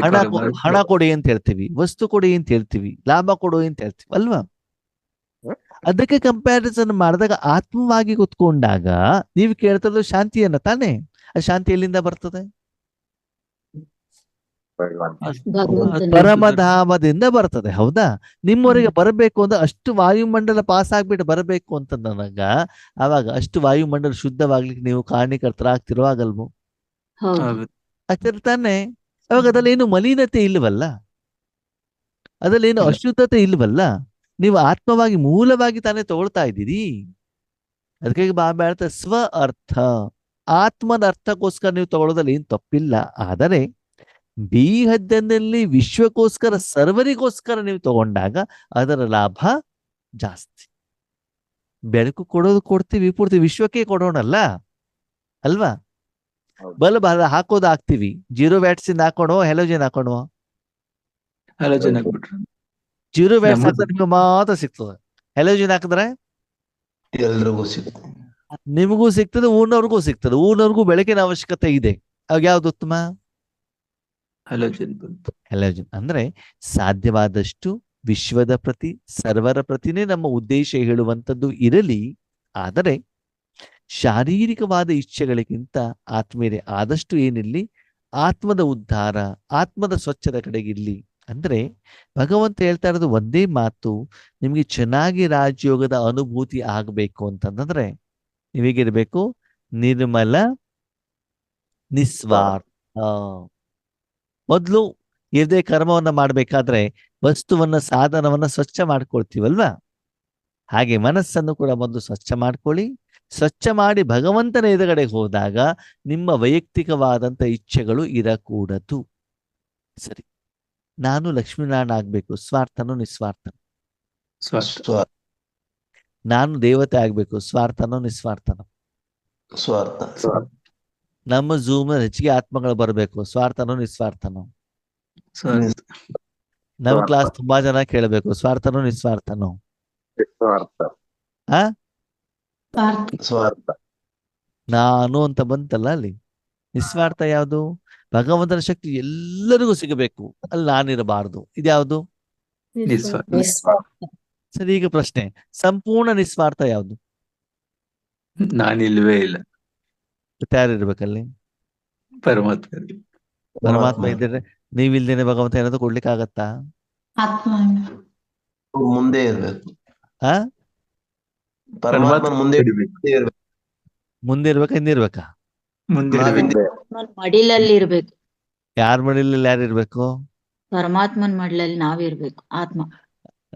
ಹಣ ಹಣ ಕೊಡಿ ಅಂತ ಹೇಳ್ತೀವಿ ವಸ್ತು ಕೊಡಿ ಅಂತ ಹೇಳ್ತೀವಿ ಲಾಭ ಕೊಡು ಅಂತ ಹೇಳ್ತೀವಿ ಅಲ್ವಾ? ಅದಕ್ಕೆ ಕಂಪ್ಯಾರಿಸನ್ ಮಾಡಿದಾಗ ಆತ್ಮವಾಗಿ ಕುತ್ಕೊಂಡಾಗ ನೀವು ಕೇಳ್ತಿರೋದು ಶಾಂತಿಯನ್ನ ತಾನೇ? ಆ ಶಾಂತಿ ಎಲ್ಲಿಂದ ಬರ್ತದೆ? ಪರಮಧಾಮದಿಂದ ಬರ್ತದೆ ಹೌದಾ? ನಿಮ್ಮವರಿಗೆ ಬರಬೇಕು ಅಂದ್ರೆ ಅಷ್ಟು ವಾಯುಮಂಡಲ ಪಾಸ್ ಆಗ್ಬಿಟ್ಟು ಬರಬೇಕು ಅಂತ ನನಗ ಅವಾಗ ಅಷ್ಟು ವಾಯುಮಂಡಲ ಶುದ್ಧವಾಗ್ಲಿಕ್ಕೆ ನೀವು ಕಾರಣೀಕರ್ತರಾಗ್ತಿರೋ ಆಗಲ್ವೋ ಹೌದು. ಆಗುತ್ತೆ. ಆಗ್ತಿರ್ ತಾನೆ. ಅವಾಗ ಅದ್ರಲ್ಲಿ ಏನು ಮಲಿನತೆ ಇಲ್ವಲ್ಲ? ಅದ್ರಲ್ಲಿ ಏನು ಅಶುದ್ಧತೆ ಇಲ್ವಲ್ಲ? ನೀವು ಆತ್ಮವಾಗಿ ಮೂಲವಾಗಿ ತಾನೇ ತಗೊಳ್ತಾ ಇದ್ದೀರಿ. ಅದಕ್ಕಾಗಿ ಬಾಬಾ ಹೇಳ್ತಾರೆ ಸ್ವ ಅರ್ಥ. ಆತ್ಮನ ಅರ್ಥಕ್ಕೋಸ್ಕರ ನೀವು ತಗೊಳ್ಳೋದ್ರಲ್ಲಿ ಏನು ತಪ್ಪಿಲ್ಲ. ಆದರೆ ಬಿ ಹದ್ದಿನಲ್ಲಿ ವಿಶ್ವಕ್ಕೋಸ್ಕರ ಸರ್ವರಿಗೋಸ್ಕರ ನೀವು ತಗೊಂಡಾಗ ಅದರ ಲಾಭ ಜಾಸ್ತಿ. ಬೆಳಕು ಕೊಡೋದು ಕೊಡ್ತೀವಿ ಪೂರ್ತಿ ವಿಶ್ವಕ್ಕೆ ಕೊಡೋಣಲ್ಲ? ಅಲ್ವಾ? ಬಲ್ ಹಾಕೋದು ಹಾಕ್ತಿವಿ. ಜೀರೋ ವ್ಯಾಟ್ಸ್ ಇಂದ ಹಾಕೋಣ? ಹೆಲೋಜನ್ ಹಾಕೋಣ ಹಲೋಜನ್ ಜೀರೋ ವ್ಯಾಟ್ಸ್ ಹಾಕಿದ್ರೆ ನಿಮ್ಗೆ ಮಾತ್ರ ಸಿಗ್ತದೆ. ಹೆಲೋಜನ್ ಹಾಕಿದ್ರೆ? ಎಲ್ರಿಗೂ ಸಿಗ್ತದೆ. ನಿಮಗೂ ಸಿಗ್ತದೆ ಊರ್ನವ್ರಿಗೂ ಸಿಗ್ತದೆ. ಊರ್ನವ್ರಿಗೂ ಬೆಳಕಿನ ಅವಶ್ಯಕತೆ ಇದೆ. ಅವಾಗ ಯಾವ್ದು ಉತ್ತಮ? ಹಲೋಜನ್ ಬಂತು. ಹಲೋಜನ್. ಅಂದ್ರೆ ಸಾಧ್ಯವಾದಷ್ಟು ವಿಶ್ವದ ಪ್ರತಿ, ಸರ್ವರ ಪ್ರತಿನೇ ನಮ್ಮ ಉದ್ದೇಶ ಹೇಳುವಂಥದ್ದು ಇರಲಿ, ಆದರೆ ಶಾರೀರಿಕವಾದ ಇಚ್ಛೆಗಳಿಗಿಂತ ಆತ್ಮೀಯರೇ ಆದಷ್ಟು ಏನಿರಲಿ, ಆತ್ಮದ ಉದ್ಧಾರ, ಆತ್ಮದ ಸ್ವಚ್ಛದ ಕಡೆಗಿರ್ಲಿ. ಅಂದ್ರೆ ಭಗವಂತ ಹೇಳ್ತಾ ಇರೋದು ಒಂದೇ ಮಾತು, ನಿಮಗೆ ಚೆನ್ನಾಗಿ ರಾಜಯೋಗದ ಅನುಭೂತಿ ಆಗಬೇಕು ಅಂತಂದ್ರೆ ನೀವೇಗಿರ್ಬೇಕು ನಿರ್ಮಲ ನಿಸ್ವಾರ್ಥ. ಮೊದಲು ಇದೇ ಕರ್ಮವನ್ನ ಮಾಡ್ಬೇಕಾದ್ರೆ ವಸ್ತುವನ್ನ ಸಾಧನವನ್ನ ಸ್ವಚ್ಛ ಮಾಡ್ಕೊಳ್ತೀವಲ್ವಾ? ಹಾಗೆ ಮನಸ್ಸನ್ನು ಕೂಡ ಮೊದಲು ಸ್ವಚ್ಛ ಮಾಡ್ಕೊಳ್ಳಿ. ಸ್ವಚ್ಛ ಮಾಡಿ ಭಗವಂತನ ಎದುರುಗಡೆ ಹೋದಾಗ ನಿಮ್ಮ ವೈಯಕ್ತಿಕವಾದಂಥ ಇಚ್ಛೆಗಳು ಇರಕೂಡದು. ಸರಿ. ನಾನು ಲಕ್ಷ್ಮೀನಾರಾಯಣ ಆಗ್ಬೇಕು. ಸ್ವಾರ್ಥನೋ ನಿಸ್ವಾರ್ಥನೋ? ಸ್ವಾರ್ಥ ನಾನು ದೇವತೆ ಆಗ್ಬೇಕು. ಸ್ವಾರ್ಥನೋ ನಿಸ್ವಾರ್ಥನೋ? ಸ್ವಾರ್ಥ. ನಮ್ಮ ಜೂಮ್ ಹೆಚ್ಚಿಗೆ ಆತ್ಮಗಳು ಬರಬೇಕು. ಸ್ವಾರ್ಥನೋ ನಿಸ್ವಾರ್ಥನೋ? ನಮ್ ನಮ್ಮ ಕ್ಲಾಸ್ ತುಂಬಾ ಜನ ಕೇಳಬೇಕು. ಸ್ವಾರ್ಥನೋ ನಿಸ್ವಾರ್ಥನೋ? ಸ್ವಾರ್ಥ ಆ? ಸ್ವಾರ್ಥ. ಸ್ವಾರ್ಥ. ನಾನು ಅಂತ ಬಂತಲ್ಲ ಅಲ್ಲಿ? ನಿಸ್ವಾರ್ಥ ಯಾವುದು? ಭಗವಂತನ ಶಕ್ತಿ ಎಲ್ಲರಿಗೂ ಸಿಗಬೇಕು. ಅಲ್ಲಿ ನಾನಿರಬಾರದು. ಇದ್ಯಾವುದು? ನಿಸ್ವಾರ್ಥ. ಸರಿ ಈಗ ಪ್ರಶ್ನೆ. ಸಂಪೂರ್ಣ ನಿಸ್ವಾರ್ಥ ಯಾವುದು? ನಾನಿಲ್ವೇ ಇಲ್ಲ. ಯಾರಿರ್ಬೇಕಲ್ಲಿ ಪರಮಾತ್ಮ. ಪರಮಾತ್ಮ ಇದ್ರೆ ನೀವಿಲ್ದೇನೆ ಭಗವಂತ ಏನಾದ್ರು ಕೊಡ್ಲಿಕ್ಕೆ ಆಗತ್ತಾ ಆತ್ಮ ಮುಂದೆ ಇರ್ಬೇಕು. ಪರಮಾತ್ಮ ಮುಂದೆ. ಇರ್ಬೇಕು. ಮುಂದೆ ಇರ್ಬೇಕಾ. ನಾವ್ ಇರ್ಬೇಕು. ಮಡಿಲಲ್ಲಿ ಇರ್ಬೇಕು. ಯಾರ ಮಡಿಲಲ್ಲಿ ಯಾರು ಇರ್ಬೇಕು? ಪರಮಾತ್ಮನ್ ಮಡಿಲಲ್ಲಿ ನಾವಿರ್ಬೇಕು ಆತ್ಮ.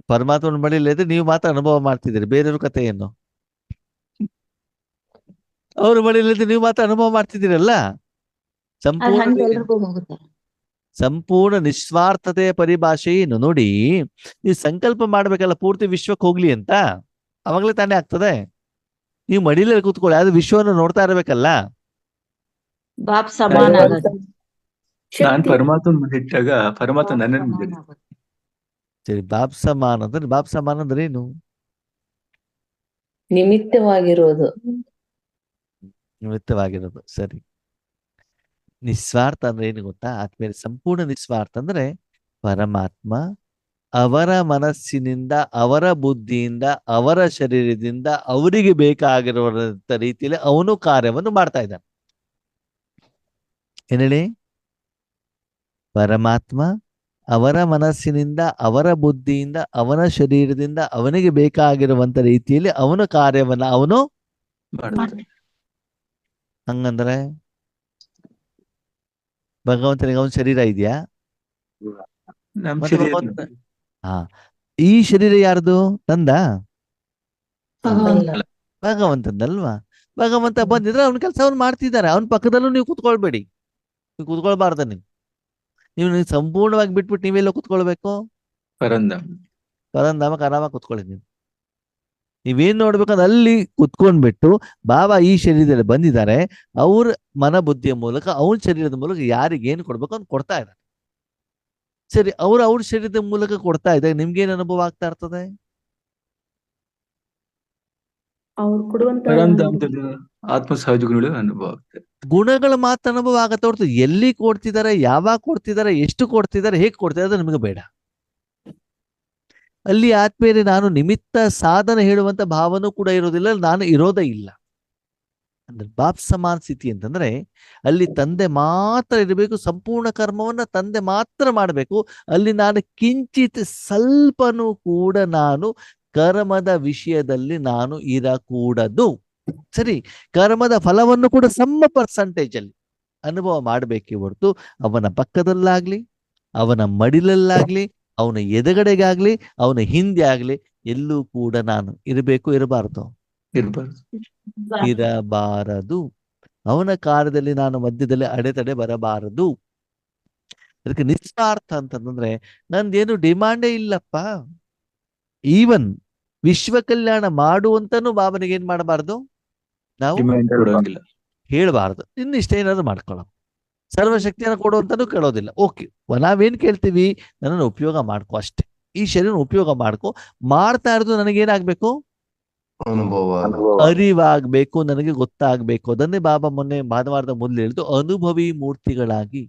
ಪರಮಾತ್ಮನ ಮಡಿಲಿ ಅಂದ್ರೆ ನೀವು ಮಾತ್ರ ಅನುಭವ ಮಾಡ್ತಿದ್ದೀರಿ ಬೇರೆಯವ್ರ ಕಥೆ ಏನು ಅವ್ರ ಬಳಿ ಇಲ್ಲದೆ ನೀವು ಮಾತ್ರ ಅನುಭವ ಮಾಡ್ತಿದ್ದೀರಲ್ಲ? ಸಂಪೂರ್ಣ ಸಂಪೂರ್ಣ ನಿಸ್ವಾರ್ಥತೆಯ ಪರಿಭಾಷೆ ಏನು ನೋಡಿ ನೀವು ಸಂಕಲ್ಪ ಮಾಡ್ಬೇಕಲ್ಲ ಪೂರ್ತಿ ವಿಶ್ವಕ್ಕೆ ಹೋಗ್ಲಿ ಅಂತ? ಅವಾಗಲೇ ತಾನೇ ಆಗ್ತದೆ? ನೀವು ಮಡಿಲಲ್ಲಿ ಕೂತ್ಕೊಳ್ಳಿ ಅದು ವಿಶ್ವವನ್ನು ನೋಡ್ತಾ ಇರ್ಬೇಕಲ್ಲ? ನಾನ್ ಪರಮಾತ್ಮ ಇಟ್ಟಾಗ ಪರಮಾತ್ಮ. ಸರಿ ಬಾಬ್ ಸಮಾನ ಅಂದ್ರೆ ಬಾಬ್ ಸಮಾನ ಅಂದ್ರೆ ಏನು? ನಿಮಿತ್ತವಾಗಿರೋದು. ನಿಮಿತ್ತವಾಗಿರೋದು. ಸರಿ. ನಿಸ್ವಾರ್ಥ ಅಂದ್ರೆ ಏನು ಗೊತ್ತಾ? ಆತ್ಮೇಲೆ ಸಂಪೂರ್ಣ ನಿಸ್ವಾರ್ಥ ಅಂದ್ರೆ ಪರಮಾತ್ಮ ಅವರ ಮನಸ್ಸಿನಿಂದ, ಅವರ ಬುದ್ಧಿಯಿಂದ, ಅವರ ಶರೀರದಿಂದ ಅವರಿಗೆ ಬೇಕಾಗಿರುವಂತ ರೀತಿಯಲ್ಲಿ ಅವನು ಕಾರ್ಯವನ್ನು ಮಾಡ್ತಾ ಇದ್ದಾನೆ. ಏನೇಳಿ ಪರಮಾತ್ಮ ಅವರ ಮನಸ್ಸಿನಿಂದ, ಅವರ ಬುದ್ಧಿಯಿಂದ, ಅವನ ಶರೀರದಿಂದ ಅವನಿಗೆ ಬೇಕಾಗಿರುವಂತ ರೀತಿಯಲ್ಲಿ ಅವನ ಕಾರ್ಯವನ್ನ, ಅವನು ಮಾಡ್ತಾರೆ. ಹಂಗಂದ್ರೆ ಭಗವಂತನಿಗೆ ಅವನ ಶರೀರ ಇದೆಯಾ? ಹಾ. ಈ ಶರೀರ ಯಾರ್ದು? ತಂದ ಭಗವಂತ. ಭಗವಂತಂದಲ್ವಾ ಭಗವಂತ ಬಂದಿದ್ರೆ ಅವ್ನ ಕೆಲಸ ಅವ್ನು ಮಾಡ್ತಿದ್ದಾರೆ ಅವ್ನ ಪಕ್ಕದಲ್ಲೂ ನೀವು ಕುತ್ಕೊಳ್ಬೇಡಿ. ನೀವು ಕುತ್ಕೊಳ್ಬಾರ್ದ ನೀವು. ನೀವು ನೀವು ಸಂಪೂರ್ಣವಾಗಿ ಬಿಟ್ಬಿಟ್ಟು ನೀವೆಲ್ಲ ಕುತ್ಕೊಳ್ಬೇಕು? ಪರಂಧಾಮ ಪರಂಧಾಮಕ್ಕೆ ಆರಾಮಾಗಿ ಕುತ್ಕೊಳ್ಳಿ ನೀವು. ನೀವೇನ್ ನೋಡ್ಬೇಕಂದ್ರೆ ಅಲ್ಲಿ ಕುತ್ಕೊಂಡ್ಬಿಟ್ಟು ಬಾಬಾ ಈ ಶರೀರದಲ್ಲಿ ಬಂದಿದ್ದಾರೆ. ಅವ್ರ ಮನ ಬುದ್ಧಿಯ ಮೂಲಕ ಅವ್ರ ಶರೀರದ ಮೂಲಕ ಯಾರಿಗೆ ಏನ್ ಕೊಡ್ಬೇಕು ಅಂತ ಕೊಡ್ತಾ ಇದ್ದಾರೆ ಸರಿ ಅವ್ರು ಅವ್ರ ಶರೀರದ ಮೂಲಕ ಕೊಡ್ತಾ ಇದ್ದಾಗ ನಿಮ್ಗೇನ್ ಅನುಭವ ಆಗ್ತಾ ಇರ್ತದೆ? ಆತ್ಮ ಅನುಭವ ಆಗ್ತದೆ. ಗುಣಗಳು ಮಾತ್ರ ಅನುಭವ ಆಗತ್ತೆ ಹೊರತು ಎಲ್ಲಿ ಕೊಡ್ತಿದ್ದಾರೆ ಯಾವಾಗ ಕೊಡ್ತಿದ್ದಾರೆ ಎಷ್ಟು ಕೊಡ್ತಿದ್ದಾರೆ ಹೇಗೆ ಕೊಡ್ತಿದ್ದಾರೆ ಅದು ನಿಮಗೆ ಬೇಡ. ಅಲ್ಲಿ ಆದ್ಮೇಲೆ ನಾನು ನಿಮಿತ್ತ ಸಾಧನೆ ಹೇಳುವಂತ ಭಾವನೂ ಕೂಡ ಇರೋದಿಲ್ಲ, ನಾನು ಇರೋದೇ ಇಲ್ಲ. ಅಂದ್ರೆ ಬಾಪ್ ಸಮಾನ್ ಸ್ಥಿತಿ ಅಂತಂದ್ರೆ ಅಲ್ಲಿ ತಂದೆ ಮಾತ್ರ ಇರಬೇಕು, ಸಂಪೂರ್ಣ ಕರ್ಮವನ್ನ ತಂದೆ ಮಾತ್ರ ಮಾಡಬೇಕು. ಅಲ್ಲಿ ನಾನು ಕಿಂಚಿತ್ ಸ್ವಲ್ಪನೂ ಕೂಡ ನಾನು ಕರ್ಮದ ವಿಷಯದಲ್ಲಿ ನಾನು ಇರಕೂಡದು. ಸರಿ, ಕರ್ಮದ ಫಲವನ್ನು ಕೂಡ ಸಮ ಪರ್ಸಂಟೇಜ್ ಅಲ್ಲಿ ಅನುಭವ ಮಾಡಬೇಕೇ ಹೊರತು, ಅವನ ಪಕ್ಕದಲ್ಲಾಗ್ಲಿ, ಅವನ ಮಡಿಲಲ್ಲಾಗ್ಲಿ ಅವನ ಎದುಗಡೆಗಾಗ್ಲಿ ಅವನ ಹಿಂದೆ ಆಗ್ಲಿ ಎಲ್ಲೂ ಕೂಡ ನಾನು ಇರಬೇಕು ಇರಬಾರದು. ಇರಬಾರ್ದು. ಇರಬಾರದು. ಅವನ ಕಾರ್ಯದಲ್ಲಿ ನಾನು ಮಧ್ಯದಲ್ಲಿ ಅಡೆತಡೆ ಬರಬಾರದು. ಅದಕ್ಕೆ ನಿಸ್ವಾರ್ಥ ಅಂತಂದ್ರೆ ನಂದೇನು ಡಿಮಾಂಡೇ ಇಲ್ಲಪ್ಪ. ಈವನ್ ವಿಶ್ವ ಕಲ್ಯಾಣ ಮಾಡುವಂತನೂ ಬಾಬನಿಗೆ ಏನ್ ಮಾಡಬಾರ್ದು? ನಾವು ಹೇಳಬಾರದು. ಇನ್ನಿಷ್ಟೇನಾದ್ರು ಏನಾದ್ರು ಮಾಡ್ಕೊಳ್ಳೋ ಕೊಡು ಅಂತಾನು ಕೇಳೋದಿಲ್ಲ. ಓಕೆ ನಾವೇನ್ ಕೇಳ್ತೀವಿ? ನನ್ನನ್ನು ಉಪಯೋಗ ಮಾಡ್ಕೋ ಅಷ್ಟೇ. ಈ ಶರೀರ ಉಪಯೋಗ ಮಾಡ್ಕೋ. ಮಾಡ್ತಾ ಇರೋದು ನನಗೇನಾಗ್ಬೇಕು? ಅರಿವಾಗ್ಬೇಕು ನನಗೆ ಗೊತ್ತಾಗ್ಬೇಕು. ಅದನ್ನೇ ಬಾಬಾ ಮೊನ್ನೆ ಭಾನುವಾರದ ಮೊದಲು ಹೇಳಿದ್ದು ಅನುಭವಿ ಮೂರ್ತಿಗಳಾಗಿ.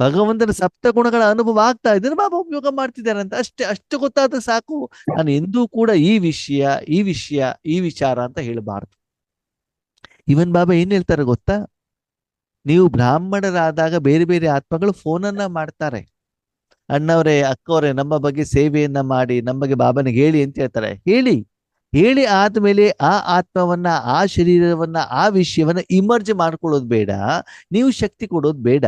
ಭಗವಂತನ ಸಪ್ತ ಗುಣಗಳ ಅನುಭವ ಆಗ್ತಾ ಇದ್ರೆ ಬಾಬಾ ಉಪಯೋಗ ಮಾಡ್ತಿದ್ದಾರೆ ಅಂತ. ಅಷ್ಟೇ ಅಷ್ಟು ಗೊತ್ತಾದ್ರೆ ಸಾಕು. ನಾನು ಎಂದೂ ಕೂಡ ಈ ವಿಷಯ ಈ ವಿಷಯ ಈ ವಿಚಾರ ಅಂತ ಹೇಳಬಾರ್ದು. ಇವನ್ ಬಾಬಾ ಏನ್ ಹೇಳ್ತಾರೆ ಗೊತ್ತಾ? ನೀವು ಬ್ರಾಹ್ಮಣರಾದಾಗ ಬೇರೆ ಬೇರೆ ಆತ್ಮಗಳು ಫೋನನ್ನ ಮಾಡ್ತಾರೆ. ಅಣ್ಣವರೇ, ಅಕ್ಕವರೇ, ನಮ್ಮ ಬಗ್ಗೆ ಸೇವೆಯನ್ನ ಮಾಡಿ, ನಮ್ಮ ಬಗ್ಗೆ ಬಾಬನಿಗೆ ಹೇಳಿ ಅಂತ ಹೇಳ್ತಾರೆ. ಹೇಳಿ ಹೇಳಿ ಆದ್ಮೇಲೆ ಆ ಆತ್ಮವನ್ನ, ಆ ಶರೀರವನ್ನ, ಆ ವಿಷಯವನ್ನ ಇಮರ್ಜ್ ಮಾಡ್ಕೊಳ್ಳೋದು ಬೇಡ. ನೀವು ಶಕ್ತಿ ಕೊಡೋದು ಬೇಡ.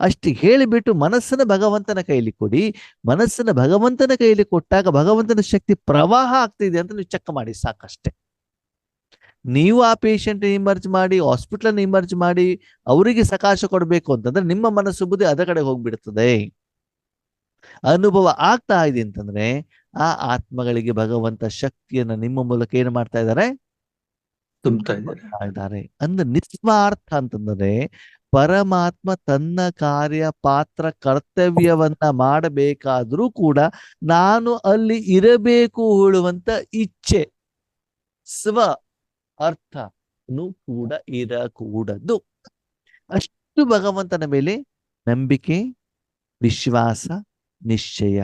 ಅಷ್ಟು ಹೇಳಿಬಿಟ್ಟು ಮನಸ್ಸನ್ನ ಭಗವಂತನ ಕೈಲಿ ಕೊಡಿ. ಮನಸ್ಸನ್ನ ಭಗವಂತನ ಕೈಲಿ ಕೊಟ್ಟಾಗ ಭಗವಂತನ ಶಕ್ತಿ ಪ್ರವಾಹ ಆಗ್ತಿದೆ ಅಂತ ನೀವು ಚೆಕ್ ಮಾಡಿ ಸಾಕಷ್ಟೆ. ನೀವು ಆ ಪೇಷಂಟ್ ಇಮರ್ಜ್ ಮಾಡಿ ಹಾಸ್ಪಿಟಲ್ ಇಮರ್ಜ್ ಮಾಡಿ ಅವರಿಗೆ ಸಕಾಶ ಕೊಡಬೇಕು ಅಂತಂದ್ರೆ ನಿಮ್ಮ ಮನಸ್ಸು ಬುದ್ಧಿ ಅದ ಕಡೆ ಹೋಗ್ಬಿಡ್ತದೆ. ಅನುಭವ ಆಗ್ತಾ ಇದೆ ಅಂತಂದ್ರೆ ಆ ಆತ್ಮಗಳಿಗೆ ಭಗವಂತ ಶಕ್ತಿಯನ್ನ ನಿಮ್ಮ ಮೂಲಕ ಏನು ಮಾಡ್ತಾ ಇದ್ದಾರೆ? ಇದ್ದಾರೆ. ಅಂದ್ರೆ ನಿಸ್ವಾರ್ಥ ಅಂತಂದ್ರೆ ಪರಮಾತ್ಮ ತನ್ನ ಕಾರ್ಯ ಪಾತ್ರ ಕರ್ತವ್ಯವನ್ನ ಮಾಡಬೇಕಾದ್ರೂ ಕೂಡ ನಾನು ಅಲ್ಲಿ ಇರಬೇಕು ಹೇಳುವಂತ ಇಚ್ಛೆ. ಸ್ವ ಅರ್ಥನು ಕೂಡ ಇರಕೂಡದು. ಅಷ್ಟು ಭಗವಂತನ ಮೇಲೆ ನಂಬಿಕೆ, ವಿಶ್ವಾಸ, ನಿಶ್ಚಯ,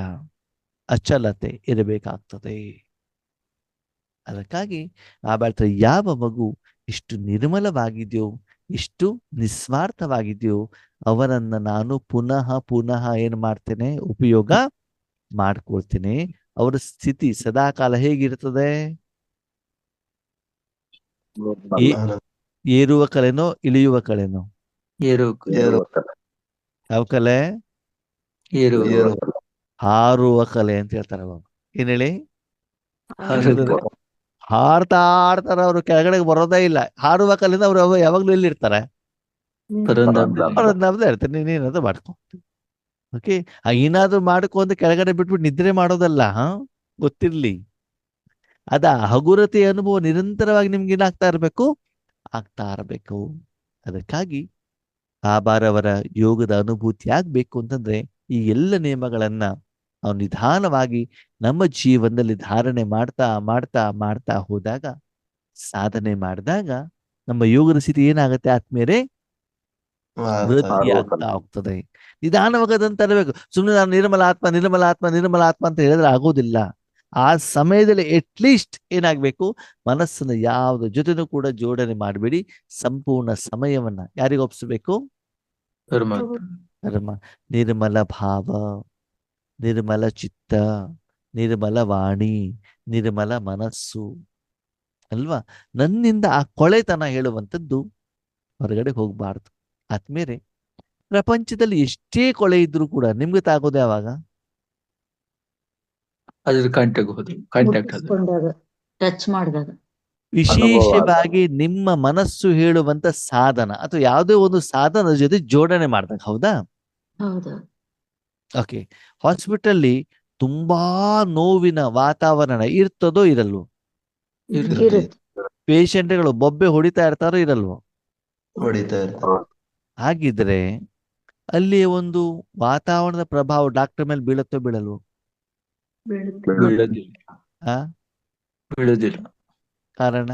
ಅಚಲತೆ ಇರಬೇಕಾಗ್ತದೆ. ಅದಕ್ಕಾಗಿ ಆ ಬಾಳ್ತ ಯಾವ ಮಗು ಇಷ್ಟು ನಿರ್ಮಲವಾಗಿದೆಯೋ, ಇಷ್ಟು ನಿಸ್ವಾರ್ಥವಾಗಿದೆಯೋ, ಅವರನ್ನ ನಾನು ಪುನಃ ಪುನಃ ಏನ್ ಮಾಡ್ತೇನೆ, ಉಪಯೋಗ ಮಾಡ್ಕೊಳ್ತೇನೆ. ಅವರ ಸ್ಥಿತಿ ಸದಾಕಾಲ ಹೇಗಿರ್ತದೆ? ಏರುವ ಕಲೆನೋ ಇಳಿಯುವ ಕಲೆನೋ? ಏರು ಏರು ಯಾವ ಕಲೆ? ಹಾರುವ ಕಲೆ ಅಂತ ಹೇಳ್ತಾರೆ ಬಾಬಾ ಏನ್ ಹೇಳಿ? ಹಾರ್ತಾ ಆಡ್ತಾರ ಅವ್ರು ಕೆಳಗಡೆ ಬರೋದೇ ಇಲ್ಲ. ಹಾರುವ ಕಲೆಯಿಂದ ಅವ್ರು ಯಾವಾಗ- ಯಾವಾಗ್ಲೂ ಎಲ್ಲಿ ಇರ್ತಾರೆ. ಇರ್ತಾರೆ ನೀನೇನಾದ್ರು ಮಾಡ್ಕೊ. ಓಕೆ ಏನಾದ್ರು ಮಾಡ್ಕೊಂಡು ಕೆಳಗಡೆ ಬಿಟ್ಬಿಟ್ಟು ನಿದ್ರೆ ಮಾಡೋದಲ್ಲ ಹಾ? ಗೊತ್ತಿರ್ಲಿ. ಅದ ಹಗುರತೆ ಅನುಭವ ನಿರಂತರವಾಗಿ ನಿಮ್ಗೆ ಏನಾಗ್ತಾ ಇರಬೇಕು? ಆಗ್ತಾ ಇರಬೇಕು. ಅದಕ್ಕಾಗಿ ಬಾಬಾರವರ ಯೋಗದ ಅನುಭೂತಿ ಆಗ್ಬೇಕು ಅಂತಂದ್ರೆ ಈ ಎಲ್ಲ ನಿಯಮಗಳನ್ನ ನಾವು ನಿಧಾನವಾಗಿ ನಮ್ಮ ಜೀವನದಲ್ಲಿ ಧಾರಣೆ ಮಾಡ್ತಾ ಮಾಡ್ತಾ ಮಾಡ್ತಾ ಹೋದಾಗ ಸಾಧನೆ ಮಾಡಿದಾಗ ನಮ್ಮ ಯೋಗದ ಸ್ಥಿತಿ ಏನಾಗುತ್ತೆ ಆತ್ಮೀಯರೇ? ಆಗ್ತಾ ಹೋಗ್ತದೆ ನಿಧಾನವಾಗಿ ಅದನ್ನ ತರಬೇಕು ಸುಮ್ಮನೆ ನಾನು ನಿರ್ಮಲ ಆತ್ಮ ನಿರ್ಮಲ ಆತ್ಮ ನಿರ್ಮಲ ಆತ್ಮ ಅಂತ ಹೇಳಿದ್ರೆ ಆಗೋದಿಲ್ಲ. ಆ ಸಮಯದಲ್ಲಿ ಅಟ್ಲೀಸ್ಟ್ ಏನಾಗಬೇಕು? ಮನಸ್ಸನ್ನು ಯಾವ್ದು ಜೊತೆನೂ ಕೂಡ ಜೋಡಣೆ ಮಾಡಬೇಡಿ. ಸಂಪೂರ್ಣ ಸಮಯವನ್ನ ಯಾರಿಗೆ ಒಪ್ಸಬೇಕು? ಧರ್ಮ ನಿರ್ಮಲ ಭಾವ ನಿರ್ಮಲ ಚಿತ್ತ ನಿರ್ಮಲ ವಾಣಿ ನಿರ್ಮಲ ಮನಸ್ಸು ಅಲ್ವಾ? ನನ್ನಿಂದ ಆ ಕೊಳೆತನ ಹೇಳುವಂಥದ್ದು ಹೊರಗಡೆ ಹೋಗ್ಬಾರ್ದು. ಆದ್ಮೇಲೆ ಪ್ರಪಂಚದಲ್ಲಿ ಎಷ್ಟೇ ಕೊಳೆ ಇದ್ರೂ ಕೂಡ ನಿಮ್ಗೆ ತಾಗೋದು ಯಾವಾಗ ಅದ್ರ ಕಾಂಟ್ಯಾಕ್ಟ್ ಹೋದ್ರು ಕಾಂಟ್ಯಾಕ್ಟ್ ಆದ್ರೆ. ಮುಟ್ಟಿಸ್ಕೊಂಡಾಗ ಟಚ್ ಮಾಡಿದಾಗ. ವಿಶೇಷವಾಗಿ ನಿಮ್ಮ ಮನಸ್ಸು ಹೇಳುವಂತ ಸಾಧನ ಅಥವಾ ಯಾವುದೇ ಒಂದು ಸಾಧನದ ಜೊತೆ ಜೋಡಣೆ ಮಾಡ್ದಾಗ ಹೌದಾ? ಹೌದು. ಓಕೆ ಹಾಸ್ಪಿಟಲ್ಲಿ ತುಂಬಾ ನೋವಿನ ವಾತಾವರಣ ಇರ್ತದೋ ಇರಲ್ವೋ? ಇರುತ್ತೆ. ಪೇಷಂಟ್ಗಳು ಬೊಬ್ಬೆ ಹೊಡಿತಾ ಇರ್ತಾರೋ ಇರಲ್ವೋ? ಹೊಡಿತಾ ಇರ್ತಾರೆ. ಹಾಗಿದ್ರೆ ಅಲ್ಲಿ ಒಂದು ವಾತಾವರಣದ ಪ್ರಭಾವ ಡಾಕ್ಟರ್ ಮೇಲೆ ಬೀಳತ್ತೋ ಬೀಳಲ್ವೋ? ಬೀಳೋದಿಲ್ಲ. ಆ? ಬೀಳುದಿಲ್ಲ. ಕಾರಣ?